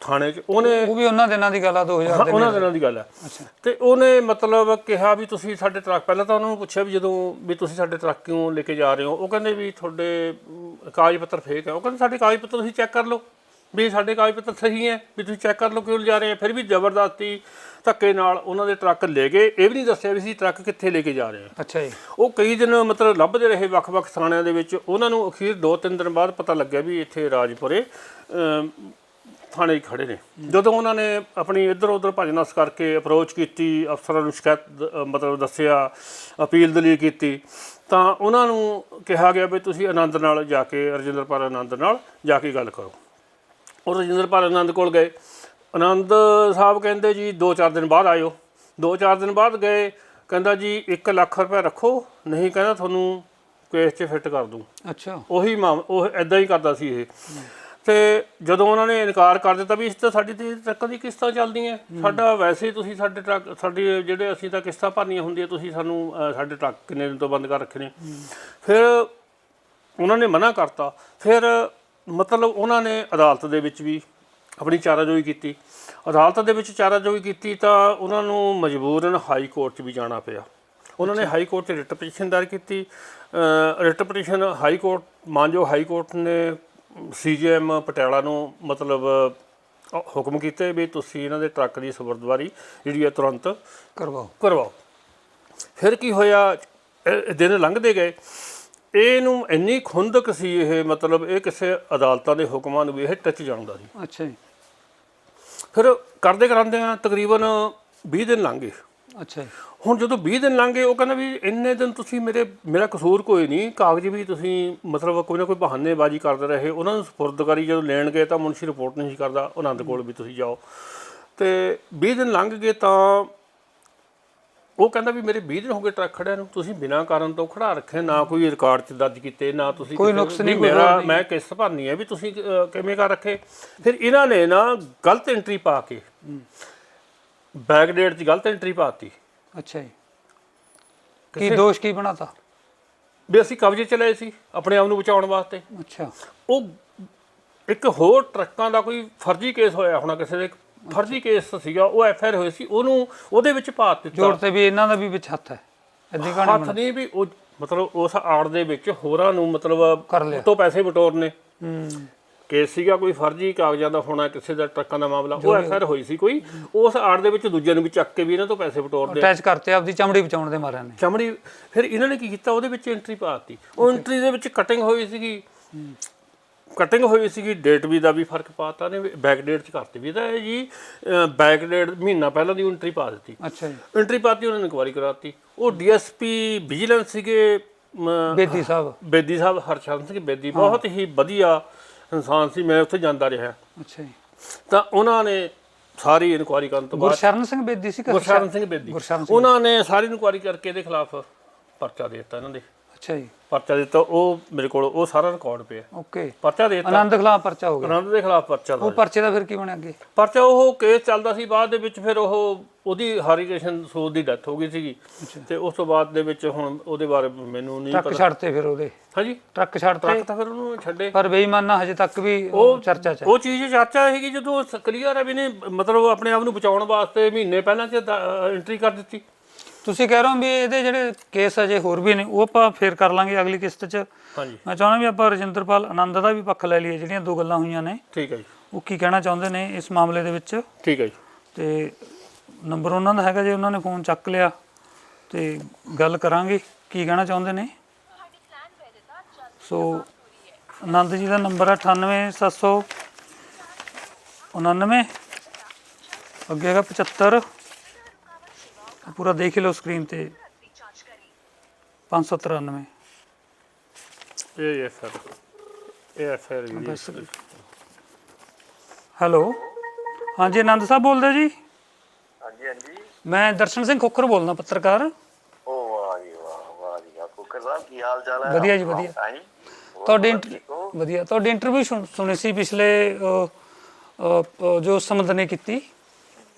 ਥਾਣੇ 'ਚ ਉਹਨੇ ਉਹ ਵੀ ਉਹਨਾਂ ਦਿਨਾਂ ਦੀ ਗੱਲ ਆ 2000 ਦੇ ਉਹਨਾਂ ਦਿਨਾਂ ਦੀ ਗੱਲ ਹੈ ਤੇ ਉਹਨੇ ਮਤਲਬ ਕਿਹਾ ਵੀ ਤੁਸੀਂ ਸਾਡੇ ਟਰੱਕ ਪਹਿਲਾਂ ਤਾਂ ਉਹਨਾਂ ਨੂੰ ਪੁੱਛਿਆ ਵੀ ਜਦੋਂ ਵੀ ਤੁਸੀਂ ਸਾਡੇ ਟਰੱਕ ਕਿਉਂ ਲੈ ਕੇ ਜਾ ਰਹੇ ਹੋ ਉਹ ਕਹਿੰਦੇ ਵੀ ਤੁਹਾਡੇ ਕਾਗਜ਼ ਪੱਤਰ ਫੇਕ ਹੈ ਉਹ ਕਹਿੰਦੇ ਸਾਡੇ ਕਾਗਜ਼ ਪੱਤਰ ਤੁਸੀਂ ਚੈੱਕ ਕਰ ਲਓ। ਵੀ ਸਾਡੇ ਕਾਗਜ਼ ਪੱਤਰ ਸਹੀ ਹੈ ਵੀ ਤੁਸੀਂ ਚੈੱਕ ਕਰ ਲਓ ਕਿਉਂ ਲਿਜਾ ਰਹੇ ਆ ਫਿਰ ਵੀ ਜ਼ਬਰਦਸਤੀ ਧੱਕੇ ਨਾਲ ਉਹਨਾਂ ਦੇ ਟਰੱਕ ਲੈ ਗਏ। ਇਹ ਵੀ ਨਹੀਂ ਦੱਸਿਆ ਵੀ ਅਸੀਂ ਟਰੱਕ ਕਿੱਥੇ ਲੈ ਕੇ ਜਾ ਰਹੇ ਹਾਂ। ਅੱਛਾ ਜੀ। ਉਹ ਕਈ ਦਿਨ ਮਤਲਬ ਲੱਭਦੇ ਰਹੇ ਵੱਖ-ਵੱਖ ਥਾਣਿਆਂ ਦੇ ਵਿੱਚ। ਉਹਨਾਂ ਨੂੰ ਅਖੀਰ 2-3 ਦਿਨ ਬਾਅਦ ਪਤਾ ਲੱਗਿਆ ਵੀ ਇੱਥੇ ਰਾਜਪੁਰੇ ਥਾਣੇ 'ਚ ਖੜੇ ਨੇ। ਜਦੋਂ ਉਹਨਾਂ ਨੇ ਆਪਣੀ ਇੱਧਰ ਉੱਧਰ ਭੱਜ ਨੱਸ ਕਰਕੇ ਅਪਰੋਚ ਕੀਤੀ ਅਫਸਰਾਂ ਨੂੰ ਸ਼ਿਕਾਇਤ ਮਤਲਬ ਦੱਸਿਆ ਅਪੀਲ ਦਲੀ ਕੀਤੀ ਤਾਂ ਉਹਨਾਂ ਨੂੰ ਕਿਹਾ ਗਿਆ ਵੀ ਤੁਸੀਂ ਆਨੰਦ ਨਾਲ ਜਾ ਕੇ ਰਜਿੰਦਰਪਾਲ ਆਨੰਦ ਨਾਲ ਜਾ ਕੇ ਗੱਲ ਕਰੋ। ਉਹ ਰਜਿੰਦਰਪਾਲ ਆਨੰਦ ਕੋਲ ਗਏ। ਆਨੰਦ ਸਾਹਿਬ ਕਹਿੰਦੇ ਜੀ 2-4 ਦਿਨ ਬਾਅਦ ਆਇਓ। 2-4 ਦਿਨ ਬਾਅਦ ਗਏ। ਕਹਿੰਦਾ ਜੀ 1 ਲੱਖ ਰੁਪਏ ਰੱਖੋ ਨਹੀਂ ਕਹਿੰਦਾ ਤੁਹਾਨੂੰ ਕੇਸ 'ਚ ਫਿੱਟ ਕਰ ਦੂੰ। ਅੱਛਾ। ਉਹੀ ਮਾਮ ਉਹ ਐਦਾਂ ਹੀ ਕਰਦਾ ਸੀ ਇਹ। ਤੇ ਜਦੋਂ ਉਹਨਾਂ ਨੇ ਇਨਕਾਰ ਕਰ ਦਿੱਤਾ ਵੀ ਇਸ ਤਾਂ ਸਾਡੀ ਤੇ ਟਰੱਕਾਂ ਦੀ ਕਿਸ਼ਤਾਂ ਚੱਲਦੀਆਂ। ਸਾਡਾ ਵੈਸੇ ਹੀ ਤੁਸੀਂ ਸਾਡੇ ਟਰੱਕ ਸਾਡੀ ਜਿਹੜੇ ਅਸੀਂ ਤਾਂ ਕਿਸ਼ਤਾਂ ਭਰਨੀਆਂ ਹੁੰਦੀਆਂ ਤੁਸੀਂ ਸਾਨੂੰ ਸਾਡੇ ਟਰੱਕ ਕਿੰਨੇ ਦਿਨ ਤੋਂ ਬੰਦ ਕਰ ਰੱਖੇ ਨੇ। ਫਿਰ ਉਹਨਾਂ ਨੇ ਮਨਾ ਕਰਤਾ। ਫਿਰ ਮਤਲਬ ਉਹਨਾਂ ਨੇ ਅਦਾਲਤ ਦੇ ਵਿੱਚ ਵੀ ਆਪਣੀ ਚਾਰਾਜੋਈ ਕੀਤੀ। ਅਦਾਲਤ ਦੇ ਵਿੱਚ ਚਾਰਾਜੋਈ ਕੀਤੀ ਤਾਂ ਉਹਨਾਂ ਨੂੰ ਮਜਬੂਰਨ ਹਾਈ ਕੋਰਟ 'ਚ ਵੀ ਜਾਣਾ ਪਿਆ। ਉਹਨਾਂ ਨੇ ਹਾਈ ਕੋਰਟ 'ਚ ਰਿਟ ਪਟੀਸ਼ਨ ਦਾਇਰ ਕੀਤੀ। ਰਿਟ ਪਟੀਸ਼ਨ ਹਾਈ ਕੋਰਟ ਮਾਨਜੋ ਹਾਈ ਕੋਰਟ ਨੇ ਸੀਜੀਐਮ ਪਟਿਆਲਾ ਨੂੰ ਮਤਲਬ ਹੁਕਮ ਕੀਤੇ ਵੀ ਤੁਸੀਂ ਇਹਨਾਂ ਦੇ ਟਰੱਕ ਦੀ ਸਬਰਦਵਾਰੀ ਜਿਹੜੀ ਹੈ ਤੁਰੰਤ ਕਰਵਾਓ। ਕਰਵਾਓ। ਫਿਰ ਕੀ ਹੋਇਆ? ਦਿਨ ਲੰਘਦੇ ਗਏ। ਇਹਨੂੰ ਇੰਨੀ ਖੁੰਦਕ ਸੀ ਇਹ ਮਤਲਬ ਇਹ ਕਿਸੇ ਅਦਾਲਤਾਂ ਦੇ ਹੁਕਮਾਂ ਨੂੰ ਵੀ ਇਹ ਟੱਚ ਜਾਣਦਾ ਸੀ। ਅੱਛਾ ਜੀ। ਫਿਰ ਕਰਦੇ ਕਰਾਂਦੇ ਆ ਤਕਰੀਬਨ 20 ਦਿਨ ਲੰਘ ਗਏ। ਅੱਛਾ ਜੀ। ਹੁਣ ਜਦੋਂ 20 ਦਿਨ ਲੰਘ ਗਏ ਉਹ ਕਹਿੰਦਾ ਵੀ ਇੰਨੇ ਦਿਨ ਤੁਸੀਂ ਮੇਰੇ ਮੇਰਾ ਕਸੂਰ ਕੋਈ ਨਹੀਂ ਕਾਗਜ਼ ਵੀ ਤੁਸੀਂ ਮਤਲਬ ਕੋਈ ਨਾ ਕੋਈ ਬਹਾਨੇਬਾਜ਼ੀ ਕਰਦੇ ਰਹੇ ਉਹਨਾਂ ਨੂੰ ਸਪੁਰਦਕਾਰੀ ਜਦੋਂ ਲੈਣ ਗਏ ਤਾਂ ਮੁਨਸ਼ੀ ਰਿਪੋਰਟ ਨਹੀਂ ਸੀ ਕਰਦਾ ਆਨੰਦ ਕੋਲ ਵੀ ਤੁਸੀਂ ਜਾਓ। ਤੇ 20 ਦਿਨ ਲੰਘ ਗਏ ਤਾਂ ਉਹ ਕਹਿੰਦਾ ਵੀ ਮੇਰੇ 20 ਦਿਨ ਹੋ ਗਏ ਟਰੱਕ ਖੜਿਆ ਨੂੰ ਤੁਸੀਂ ਬਿਨਾਂ ਕਾਰਨ ਤੋਂ ਖੜਾ ਰੱਖੇ ਨਾ ਕੋਈ ਰਿਕਾਰਡ 'ਚ ਦਰਜ ਕੀਤੇ ਨਾ ਤੁਸੀਂ ਕੋਈ ਕਿਸੇ- ਨੁਕਸ ਨਹੀਂ, ਮੇਰਾ। ਮੈਂ ਕਿਸ਼ਤ ਭਰਨੀ ਹੈ ਵੀ ਤੁਸੀਂ ਕਿਵੇਂ ਕਰ ਰੱਖੇ। ਫਿਰ ਇਹਨਾਂ ਨੇ ਨਾ ਗਲਤ ਐਂਟਰੀ ਪਾ ਕੇ ਬੈਕ ਡੇਟ 'ਚ ਗਲਤ ਐਂਟਰੀ ਪਾਤੀ ਅੱਛਾ ਜੀ। ਕੀ ਦੋਸ਼ ਕੀ ਬਣਾਤਾ? ਵੀ ਅਸੀਂ ਕਬਜ਼ੇ ਚ ਲਏ ਸੀ ਆਪਣੇ ਆਪ ਨੂੰ ਬਚਾਉਣ ਵਾਸਤੇ। ਅੱਛਾ। ਉਹ ਇੱਕ ਹੋਰ ਟਰੱਕਾਂ ਦਾ ਕੋਈ ਫਰਜ਼ੀ ਕੇਸ ਹੋਇਆ ਹੋਣਾ ਕਿਸੇ ਦੇ ਫਰਜ਼ੀ ਕੇਸ ਸੀਗਾ ਉਹ ਐਫ ਆਰ ਹੋਈ ਸੀ ਉਹਨੂੰ ਉਹਦੇ ਵਿੱਚ ਪਾ ਦਿੱਤਾ। ਜੋੜ ਤੇ ਵੀ ਇਹਨਾਂ ਦਾ ਵੀ ਵਿੱਚ ਹੱਥ ਹੈ। ਏਦੀ ਕਹਾਣੀ ਹੱਥ ਨਹੀਂ ਵੀ ਉਹ ਮਤਲਬ ਉਸ ਆੜ ਦੇ ਵਿੱਚ ਹੋਰਾਂ ਨੂੰ ਮਤਲਬ ਤੋਂ ਪੈਸੇ ਬਟੋਰਨੇ ਹੂੰ। ਕੇਸ ਸੀਗਾ ਕੋਈ ਫਰਜ਼ੀ ਕਾਗਜ਼ਾਂ ਦਾ ਹੋਣਾ ਕਿਸੇ ਦਾ ਟਰੱਕਾਂ ਦਾ ਮਾਮਲਾ ਉਹ ਐਫ ਆਰ ਹੋਈ ਸੀ ਕੋਈ। ਉਸ ਆੜ ਦੇ ਵਿੱਚ ਦੂਜਿਆਂ ਨੂੰ ਵੀ ਚੱਕ ਕੇ ਵੀ ਇਹਨਾਂ ਤੋਂ ਪੈਸੇ ਬਟੋਰਦੇ ਅਟੈਚ ਕਰਤੇ ਆਪਦੀ ਚਮੜੀ ਬਚਾਉਣ ਦੇ ਮਾਰਿਆਂ ਨੇ। ਚਮੜੀ ਫਿਰ ਇਹਨਾਂ ਨੇ ਕੀ ਕੀਤਾ? ਉਹਦੇ ਵਿੱਚ ਐਂਟਰੀ ਪਾਤੀ ਉਹ ਐਂਟਰੀ ਦੇ ਵਿੱਚ ਕਟਿੰਗ ਹੋਈ ਸੀਗੀ। ਕਟਿੰਗ ਹੋਈ ਸੀਗੀ ਡੇਟ ਵੀ ਦਾ ਵੀ ਫ਼ਰਕ ਪਾਤਾ ਨੇ ਬੈਕ ਡੇਟ ਚ ਕਰਤੀ ਵੀ। ਤਾਂ ਇਹ ਜੀ ਬੈਕ ਡੇਟ ਮਹੀਨਾ ਪਹਿਲਾਂ ਦੀ ਐਂਟਰੀ ਪਾ ਦਿੱਤੀ। ਅੱਛਾ ਜੀ। ਐਂਟਰੀ ਪਾਤੀ ਉਹਨਾਂ ਨੇ ਇਨਕੁਆਰੀ ਕਰਾਤੀ। ਉਹ ਡੀਐਸਪੀ ਵਿਜੀਲੈਂਸ ਸੀਗੇ ਬੇਦੀ ਸਾਹਿਬ। ਬੇਦੀ ਸਾਹਿਬ ਹਰਚੰਦ ਸਿੰਘ ਬੇਦੀ। ਬਹੁਤ ਹੀ ਵਧੀਆ ਇਨਸਾਨ ਸੀ ਮੈਂ ਉੱਥੇ ਜਾਂਦਾ ਰਿਹਾ। ਅੱਛਾ ਜੀ। ਤਾਂ ਉਹਨਾਂ ਨੇ ਸਾਰੀ ਇਨਕੁਆਰੀ ਕਰਨ ਤੋਂ ਬਾਅਦ ਗੁਰਸ਼ਰਨ ਸਿੰਘ ਬੇਦੀ ਸੀ ਗੁਰਸ਼ਰਨ ਸਿੰਘ ਬੇਦੀ। ਉਹਨਾਂ ਨੇ ਸਾਰੀ ਇਨਕੁਆਰੀ ਕਰਕੇ ਇਹਦੇ ਖਿਲਾਫ ਪਰਚਾ ਦੇ ਦਿੱਤਾ ਇਹਨਾਂ ਦੇ। ਅੱਛਾ ਜੀ। ਪਰਚਾ ਦਿੱਤਾ ਉਹ ਮੇਰੇ ਕੋਲ ਉਹ ਸਾਰਾ ਰਿਕਾਰਡ ਪਿਆ। ਓਕੇ। ਪਰਚਾ ਦੇ ਦਿੱਤਾ। ਆਨੰਦ ਖਿਲਾਫ ਪਰਚਾ ਹੋ ਗਿਆ। ਆਨੰਦ ਦੇ ਖਿਲਾਫ ਪਰਚਾ ਉਹ ਦਾ ਪਰਚੇ ਦਾ ਫਿਰ ਕੀ ਬਣਿਆ ਅੱਗੇ? ਪਰਚਾ ਉਹ ਕੇਸ ਚੱਲਦਾ ਸੀ ਬਾਅਦ ਦੇ ਵਿੱਚ ਫਿਰ ਉਹ ਉਹਦੀ ਹਾਰੀਕੇਸ਼ਨ ਸੂਦ ਦੀ ਡੈਥ ਹੋ ਗਈ ਸੀਗੀ। ਤੇ ਉਸ ਤੋਂ ਬਾਅਦ ਦੇ ਵਿੱਚ ਹੁਣ ਉਹਦੇ ਬਾਰੇ ਮੈਨੂੰ ਨਹੀਂ ਟਰੱਕ ਪਤਾ। ਛੱਡਤੇ ਫਿਰ ਉਹਦੇ। ਹਾਂਜੀ। ਟਰੱਕ ਛੱਡਤੇ। ਟਰੱਕ ਤਾਂ ਫਿਰ ਉਹਨੂੰ ਛੱਡੇ। ਪਰ ਬੇਈਮਾਨਾ ਹਜੇ ਤੱਕ ਵੀ ਉਹ ਚਰਚਾ ਚ ਹੈ। ਉਹ ਚੀਜ਼ ਚਰਚਾ ਹੈਗੀ ਜਦੋਂ ਕਲੀਅਰ ਹੈ ਵੀ ਨੇ ਮਤਲਬ ਆਪਣੇ ਆਪ ਨੂੰ ਬਚਾਉਣ ਵਾਸਤੇ ਮਹੀਨੇ ਪਹਿਲਾਂ ਚ ਐਂਟਰੀ ਕਰ ਦਿੱਤੀ। ਤੁਸੀਂ ਕਹਿ ਰਹੇ ਹੋ ਵੀ ਇਹਦੇ ਜਿਹੜੇ ਕੇਸ ਅਜੇ ਹੋਰ ਵੀ ਨੇ ਉਹ ਆਪਾਂ ਫੇਰ ਕਰ ਲਾਂਗੇ ਅਗਲੀ ਕਿਸ਼ਤ 'ਚ। ਹਾਂਜੀ। ਮੈਂ ਚਾਹੁੰਦਾ ਵੀ ਆਪਾਂ ਰਜਿੰਦਰਪਾਲ ਆਨੰਦ ਦਾ ਵੀ ਪੱਖ ਲੈ ਲਈਏ ਜਿਹੜੀਆਂ ਦੋ ਗੱਲਾਂ ਹੋਈਆਂ ਨੇ। ਠੀਕ ਹੈ ਜੀ। ਉਹ ਕੀ ਕਹਿਣਾ ਚਾਹੁੰਦੇ ਨੇ ਇਸ ਮਾਮਲੇ ਦੇ ਵਿੱਚ? ਠੀਕ ਹੈ ਜੀ। ਤੇ ਨੰਬਰ ਉਹਨਾਂ ਦਾ ਹੈਗਾ ਜੇ ਉਹਨਾਂ ਨੇ ਫੋਨ ਚੱਕ ਲਿਆ ਤੇ ਗੱਲ ਕਰਾਂਗੇ ਕੀ ਕਹਿਣਾ ਚਾਹੁੰਦੇ ਨੇ? ਸੋ ਆਨੰਦ ਜੀ ਦਾ ਨੰਬਰ ਹੈ 98799 ਅੱਗੇ ਹੈਗਾ 75 ਆਹ ਪੂਰਾ ਦੇਖ ਹੀ ਲਓ ਸਕਰੀਨ ਤੇ। 593 ਇਹ ਐਫ ਆਰ ਇਹ ਬਸ। ਹੈਲੋ। ਹਾਂਜੀ ਆਨੰਦ ਸਾਹਿਬ ਬੋਲਦੇ ਜੀ? ਹਾਂਜੀ ਹਾਂਜੀ। ਮੈਂ ਦਰਸ਼ਨ ਸਿੰਘ ਖੋਖਰ ਬੋਲਦਾ ਪੱਤਰਕਾਰ। ਉਹ ਵਾਹ ਜੀ ਵਾਹ ਵਾਹ ਜੀ ਵਾਹ। ਕੁੱਕਰ ਸਾਹਿਬ ਕੀ ਹਾਲ ਚਾਲ ਹੈ? ਵਧੀਆ ਜੀ, ਵਧੀਆ। ਤੁਹਾਡੀ ਵਧੀਆ। ਤੁਹਾਡੀ ਇੰਟਰਵਿਊ ਸੁਣੀ ਸੀ ਪਿਛਲੇ ਜੋ ਸਮਦ ਨੇ ਕੀਤੀ।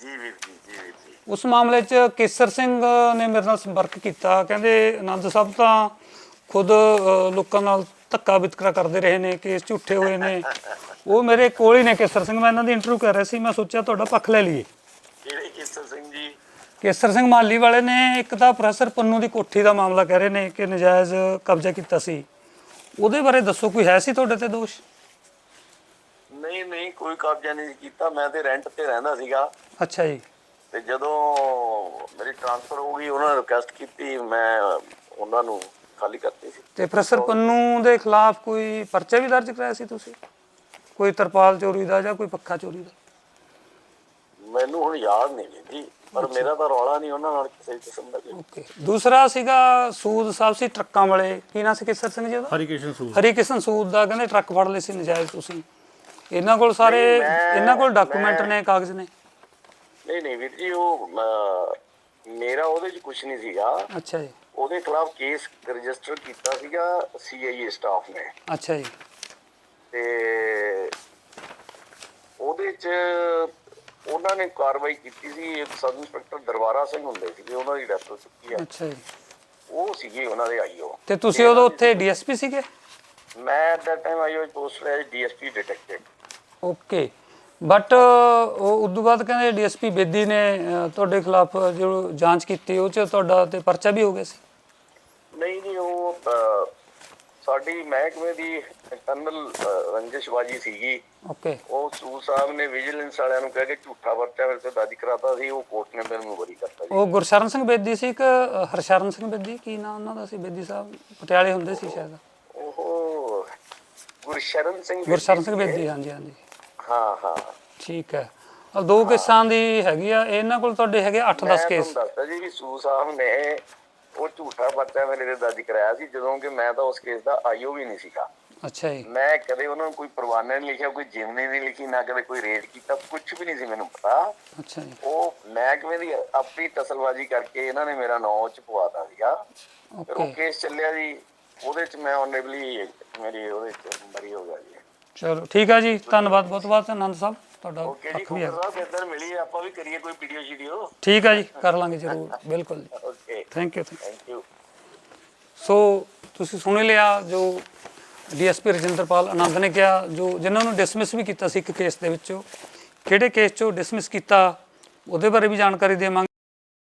ਜੀ ਵੀਰ ਜੀ ਜੀ ਵੀਰ ਜੀ। ਉਸ ਮਾਮਲੇ 'ਚ ਕੇਸਰ ਸਿੰਘ ਨੇ ਮੇਰੇ ਨਾਲ ਸੰਪਰਕ ਕੀਤਾ। ਕਹਿੰਦੇ ਆਨੰਦ ਸਾਹਿਬ ਤਾਂ ਖੁਦ ਅ, ਲੋਕਾਂ ਨਾਲ ਧੱਕਾ ਵਿਤਕਰਾ ਕਰਦੇ ਰਹੇ ਨੇ ਕੇਸ ਝੂਠੇ ਹੋਏ ਨੇ। ਉਹ ਮੇਰੇ ਕੋਲ ਹੀ ਨੇ ਕੇਸਰ ਸਿੰਘ। ਮੈਂ ਇਹਨਾਂ ਦੀ ਇੰਟਰਵਿਊ ਕਰ ਰਿਹਾ ਸੀ। ਮੈਂ ਸੋਚਿਆ ਤੁਹਾਡਾ ਪੱਖ ਲੈ ਲਈਏ। ਕਿਹੜੇ ਕਿਸਰ ਸਿੰਘ ਜੀ? ਕੇਸਰ ਸਿੰਘ ਮਾਲੀ ਵਾਲੇ ਨੇ ਇੱਕ ਤਾਂ ਪ੍ਰੋਫੈਸਰ ਪੰਨੂ ਦੀ ਕੋਠੀ ਦਾ ਮਾਮਲਾ ਕਹਿ ਰਹੇ ਨੇ ਕਿ ਨਜਾਇਜ਼ ਕਬਜ਼ਾ ਕੀਤਾ ਸੀ। ਉਹਦੇ ਬਾਰੇ ਦੱਸੋ ਕੋਈ ਹੈ ਸੀ ਤੁਹਾਡੇ ਤੇ ਦੋਸ਼? ਨਹੀਂ ਨਹੀਂ ਕੋਈ ਕਬਜ਼ਾ ਨਹੀਂ ਕੀਤਾ। ਮੈਂ ਤੇ ਰੈਂਟ ਤੇ ਰਹਿੰਦਾ ਸੀਗਾ। ਅੱਛਾ ਜੀ। ਤੇ ਜਦੋਂ ਮੇਰੀ ਟ੍ਰਾਂਸਫਰ ਹੋ ਗਈ ਉਹਨਾਂ ਨੇ ਰਿਕੁਐਸਟ ਕੀਤੀ ਮੈਂ ਉਹਨਾਂ ਨੂੰ ਖਾਲੀ ਕਰਤੀ ਸੀ। ਤੇ ਪ੍ਰੋਫੈਸਰ ਪੰਨੂ ਦੇ ਖਿਲਾਫ ਕੋਈ ਪਰਚਾ ਵੀ ਦਰਜ ਕਰਾਇਆ ਸੀ ਤੁਸੀਂ? ਕੋਈ ਤਰਪਾਲ ਚੋਰੀ ਦਾ ਜਾਂ ਕੋਈ ਪੱਖਾ ਚੋਰੀ ਦਾ? ਮੈਨੂੰ ਹੁਣ ਯਾਦ ਨਹੀਂ ਜੀ ਪਰ ਮੇਰਾ ਤਾਂ ਰੌਲਾ ਨਹੀਂ ਉਹਨਾਂ ਨਾਲ ਕਿਸੇ ਕਿਸਮ ਦਾ ਕੋਈ ਓਕੇ। ਦੂਸਰਾ ਸੀਗਾ ਸੂਦ ਸਾਹਿਬ ਸੀ ਟਰੱਕਾਂ ਵਾਲੇ। ਕੀ ਨਾਂ ਸੀ ਕੇਸਰ ਸਿੰਘ ਜੀ ਉਹਦਾ? ਹਰੀਕ੍ਰਿਸ਼ਨ ਸੂਦ। ਹਰੀ ਕਿਸ਼ਨ ਸੂਦ ਦਾ ਕਹਿੰਦੇ ਟਰੱਕ ਫੜ ਲਏ ਸੀ ਨਜਾਇਜ਼ ਤੁਸੀਂ। ਇਹਨਾਂ ਕੋਲ ਸਾਰੇ ਨਹੀਂ, ਮੈਂ- ਇਹਨਾਂ ਕੋਲ ਡਾਕੂਮੈਂਟ ਮੈਂ- ਨੇ ਕਾਗਜ਼ ਨੇ? ਨਹੀਂ ਨਹੀਂ ਵੀਰ ਜੀ ਉਹ ਅਹ, ਮੇਰਾ ਉਹਦੇ 'ਚ ਕੁਝ ਨਹੀਂ ਸੀਗਾ। ਅੱਛਾ ਜੀ। ਉਹਦੇ ਖਿਲਾਫ ਕੇਸ ਰਜਿਸਟਰ ਕੀਤਾ ਸੀਗਾ ਸੀਆਈਏ ਸਟਾਫ ਨੇ। ਅੱਛਾ ਜੀ। ਤੇ ਉਹਦੇ 'ਚ ਉਹਨਾਂ ਨੇ ਕਾਰਵਾਈ ਕੀਤੀ ਸੀ ਇੱਕ ਸਬ ਇੰਸਪੈਕਟਰ ਦਰਬਾਰਾ ਸਿੰਘ ਹੁੰਦੇ ਸੀਗੇ ਉਹਨਾਂ ਦੀ ਡੈਥ ਹੋ ਚੁੱਕੀ ਹੈ ਅੱਛਾ ਜੀ। ਉਹ ਸੀਗੇ ਉਹਨਾਂ ਦੇ ਆਈਓ ਤੇ ਤੁਸੀਂ ਉਦੋਂ ਉੱਥੇ ਡੀਐਸਪੀ ਸੀਗੇ? ਮੈਂ at that time IO post as DSP detective okay but ਉਹ ਉਦੋਂ ਬਾਅਦ ਕਹਿੰਦੇ ਡੀਐਸਪੀ ਬੇਦੀ ਨੇ ਅਹ, ਤੁਹਾਡੇ ਖਿਲਾਫ ਜੋ ਜਾਂਚ ਕੀਤੀ ਉਹ ਚ ਤੁਹਾਡਾ ਤੇ ਪਰਚਾ ਵੀ ਹੋ ਗਿਆ ਸੀ? ਨਹੀਂ ਨਹੀਂ ਉਹ ਅਹ, ਸਾਡੀ ਮਹਿਕਮੇ ਦੀ ਇੰਟਰਨਲ ਰੰਜਿਸ਼ਬਾਜੀ ਸੀਗੀ। ਓਕੇ ਉਹ ਸੂ ਸਾਹਿਬ ਨੇ ਵਿਜੀਲੈਂਸ ਵਾਲਿਆਂ ਨੂੰ ਕਹਿ ਕੇ ਝੂਠਾ ਪਰਚਾ ਮੇਰੇ ਤੇ ਦਰਜ ਕਰਾਤਾ ਸੀ ਉਹ ਕੋਰਟ ਨੇ ਮੈਨੂੰ ਬਰੀ ਕਰਤਾ ਜੀ। ਉਹ ਗੁਰਸ਼ਰਨ ਸਿੰਘ ਬੇਦੀ ਸੀ ਕਿ ਅਹ, ਹਰਸ਼ਰਨ ਸਿੰਘ ਬੇਦੀ? ਕੀ ਨਾਮ ਉਹਨਾਂ ਦਾ ਸੀ? ਬੇਦੀ ਸਾਹਿਬ ਪਟਿਆਲੇ ਹੁੰਦੇ ਸੀ ਸ਼ਾਇਦ। ਉਹ ਗੁਰਸ਼ਰਨ ਸਿੰਘ ਬੇਦੀ ਗੁਰਸ਼ਰਨ ਸਿੰਘ। ਬੇਦੀ ਹਾਂਜੀ ਹਾਂਜੀ। ਹਾਂ ਹਾਂ। ਠੀਕ ਹੈ। ਆਹ ਦੋ ਕੇਸਾਂ ਦੀ ਹੈਗੀ ਆ ਇਹਨਾਂ ਕੋਲ ਤੁਹਾਡੇ ਹੈਗੇ 8-10 ਮੈਂ ਕੇਸ। ਤੁਹਾਨੂੰ ਦੱਸਦਾ ਜੀ ਵੀ ਸੂ ਸਾਹਿਬ ਨੇ ਉਹ ਝੂਠਾ ਪਰਚਾ ਮੇਰੇ ਤੇ ਦਰਜ ਕਰਾਇਆ ਸੀ ਜਦੋਂ ਕਿ ਮੈਂ ਤਾਂ ਉਸ ਕੇਸ ਦਾ ਆਈਓ ਵੀ ਨਹੀਂ ਸੀਗਾ। ਅੱਛਾ ਜੀ। ਮੈਂ ਕਦੇ ਉਹਨਾਂ ਨੂੰ ਕੋਈ ਪਰਵਾਨਾ ਨਹੀਂ ਲਿਖਿਆ ਕੋਈ ਜਿਮਨੀ ਨਹੀਂ ਲਿਖੀ ਨਾ ਕਦੇ ਕੋਈ ਰੇਡ ਕੀਤਾ ਕੁਝ ਵੀ ਨਹੀਂ ਸੀ ਮੈਨੂੰ ਪਤਾ। ਅੱਛਾ ਜੀ। ਉਹ ਮਹਿਕਮੇ ਦੀ ਆਪਣੀ ਤਸਲਬਾਜੀ ਕਰਕੇ ਇਹਨਾਂ ਨੇ ਮੇਰਾ ਨਾਂ ਚ ਪਵਾਤਾ ਸੀਗਾ। ਫਿਰ ਉਹ ਕੇਸ ਚੱਲਿਆ ਜੀ ਉਹਦੇ ਚ ਮੈਂ ਓਨੇਬਲੀ ਮੇਰੀ ਉਹਦੇ ਚ ਬਰੀ ਹੋ ਗਿਆ ਜੀ। ਚਲੋ ਠੀਕ ਹੈ ਜੀ ਧੰਨਵਾਦ ਬਹੁਤ ਬਹੁਤ ਆਨੰਦ ਸਾਹਿਬ ਤੁਹਾਡਾ ਓਕੇ ਜੀ ਪੱਖ ਵੀ ਕੋਕਰ ਹੈ ਸਾਹਿਬ ਇੱਧਰ ਮਿਲੀਏ ਆਪਾਂ ਵੀ ਕਰੀਏ ਕੋਈ ਵੀਡੀਓ ਸ਼ੀਡੀਓ ਠੀਕ ਹੈ ਜੀ ਕਰ ਲਾਂਗੇ ਜ਼ਰੂਰ ਬਿਲਕੁਲ ਜੀ। Okay thank you thank you so ਤੁਸੀਂ ਸੁਣ ਲਿਆ ਜੋ ਡੀਐਸਪੀ ਰਜਿੰਦਰਪਾਲ ਆਨੰਦ ਨੇ ਕਿਹਾ ਜੋ ਜਿਨ੍ਹਾਂ ਨੂੰ ਡਿਸਮਿਸ ਵੀ ਕੀਤਾ ਸੀ ਇੱਕ ਕੇਸ ਦੇ ਵਿੱਚੋਂ ਕਿਹੜੇ ਕੇਸ ਚੋਂ ਡਿਸਮਿਸ ਕੀਤਾ ਉਹਦੇ ਬਾਰੇ ਵੀ ਜਾਣਕਾਰੀ ਦੇਵਾਂਗੇ।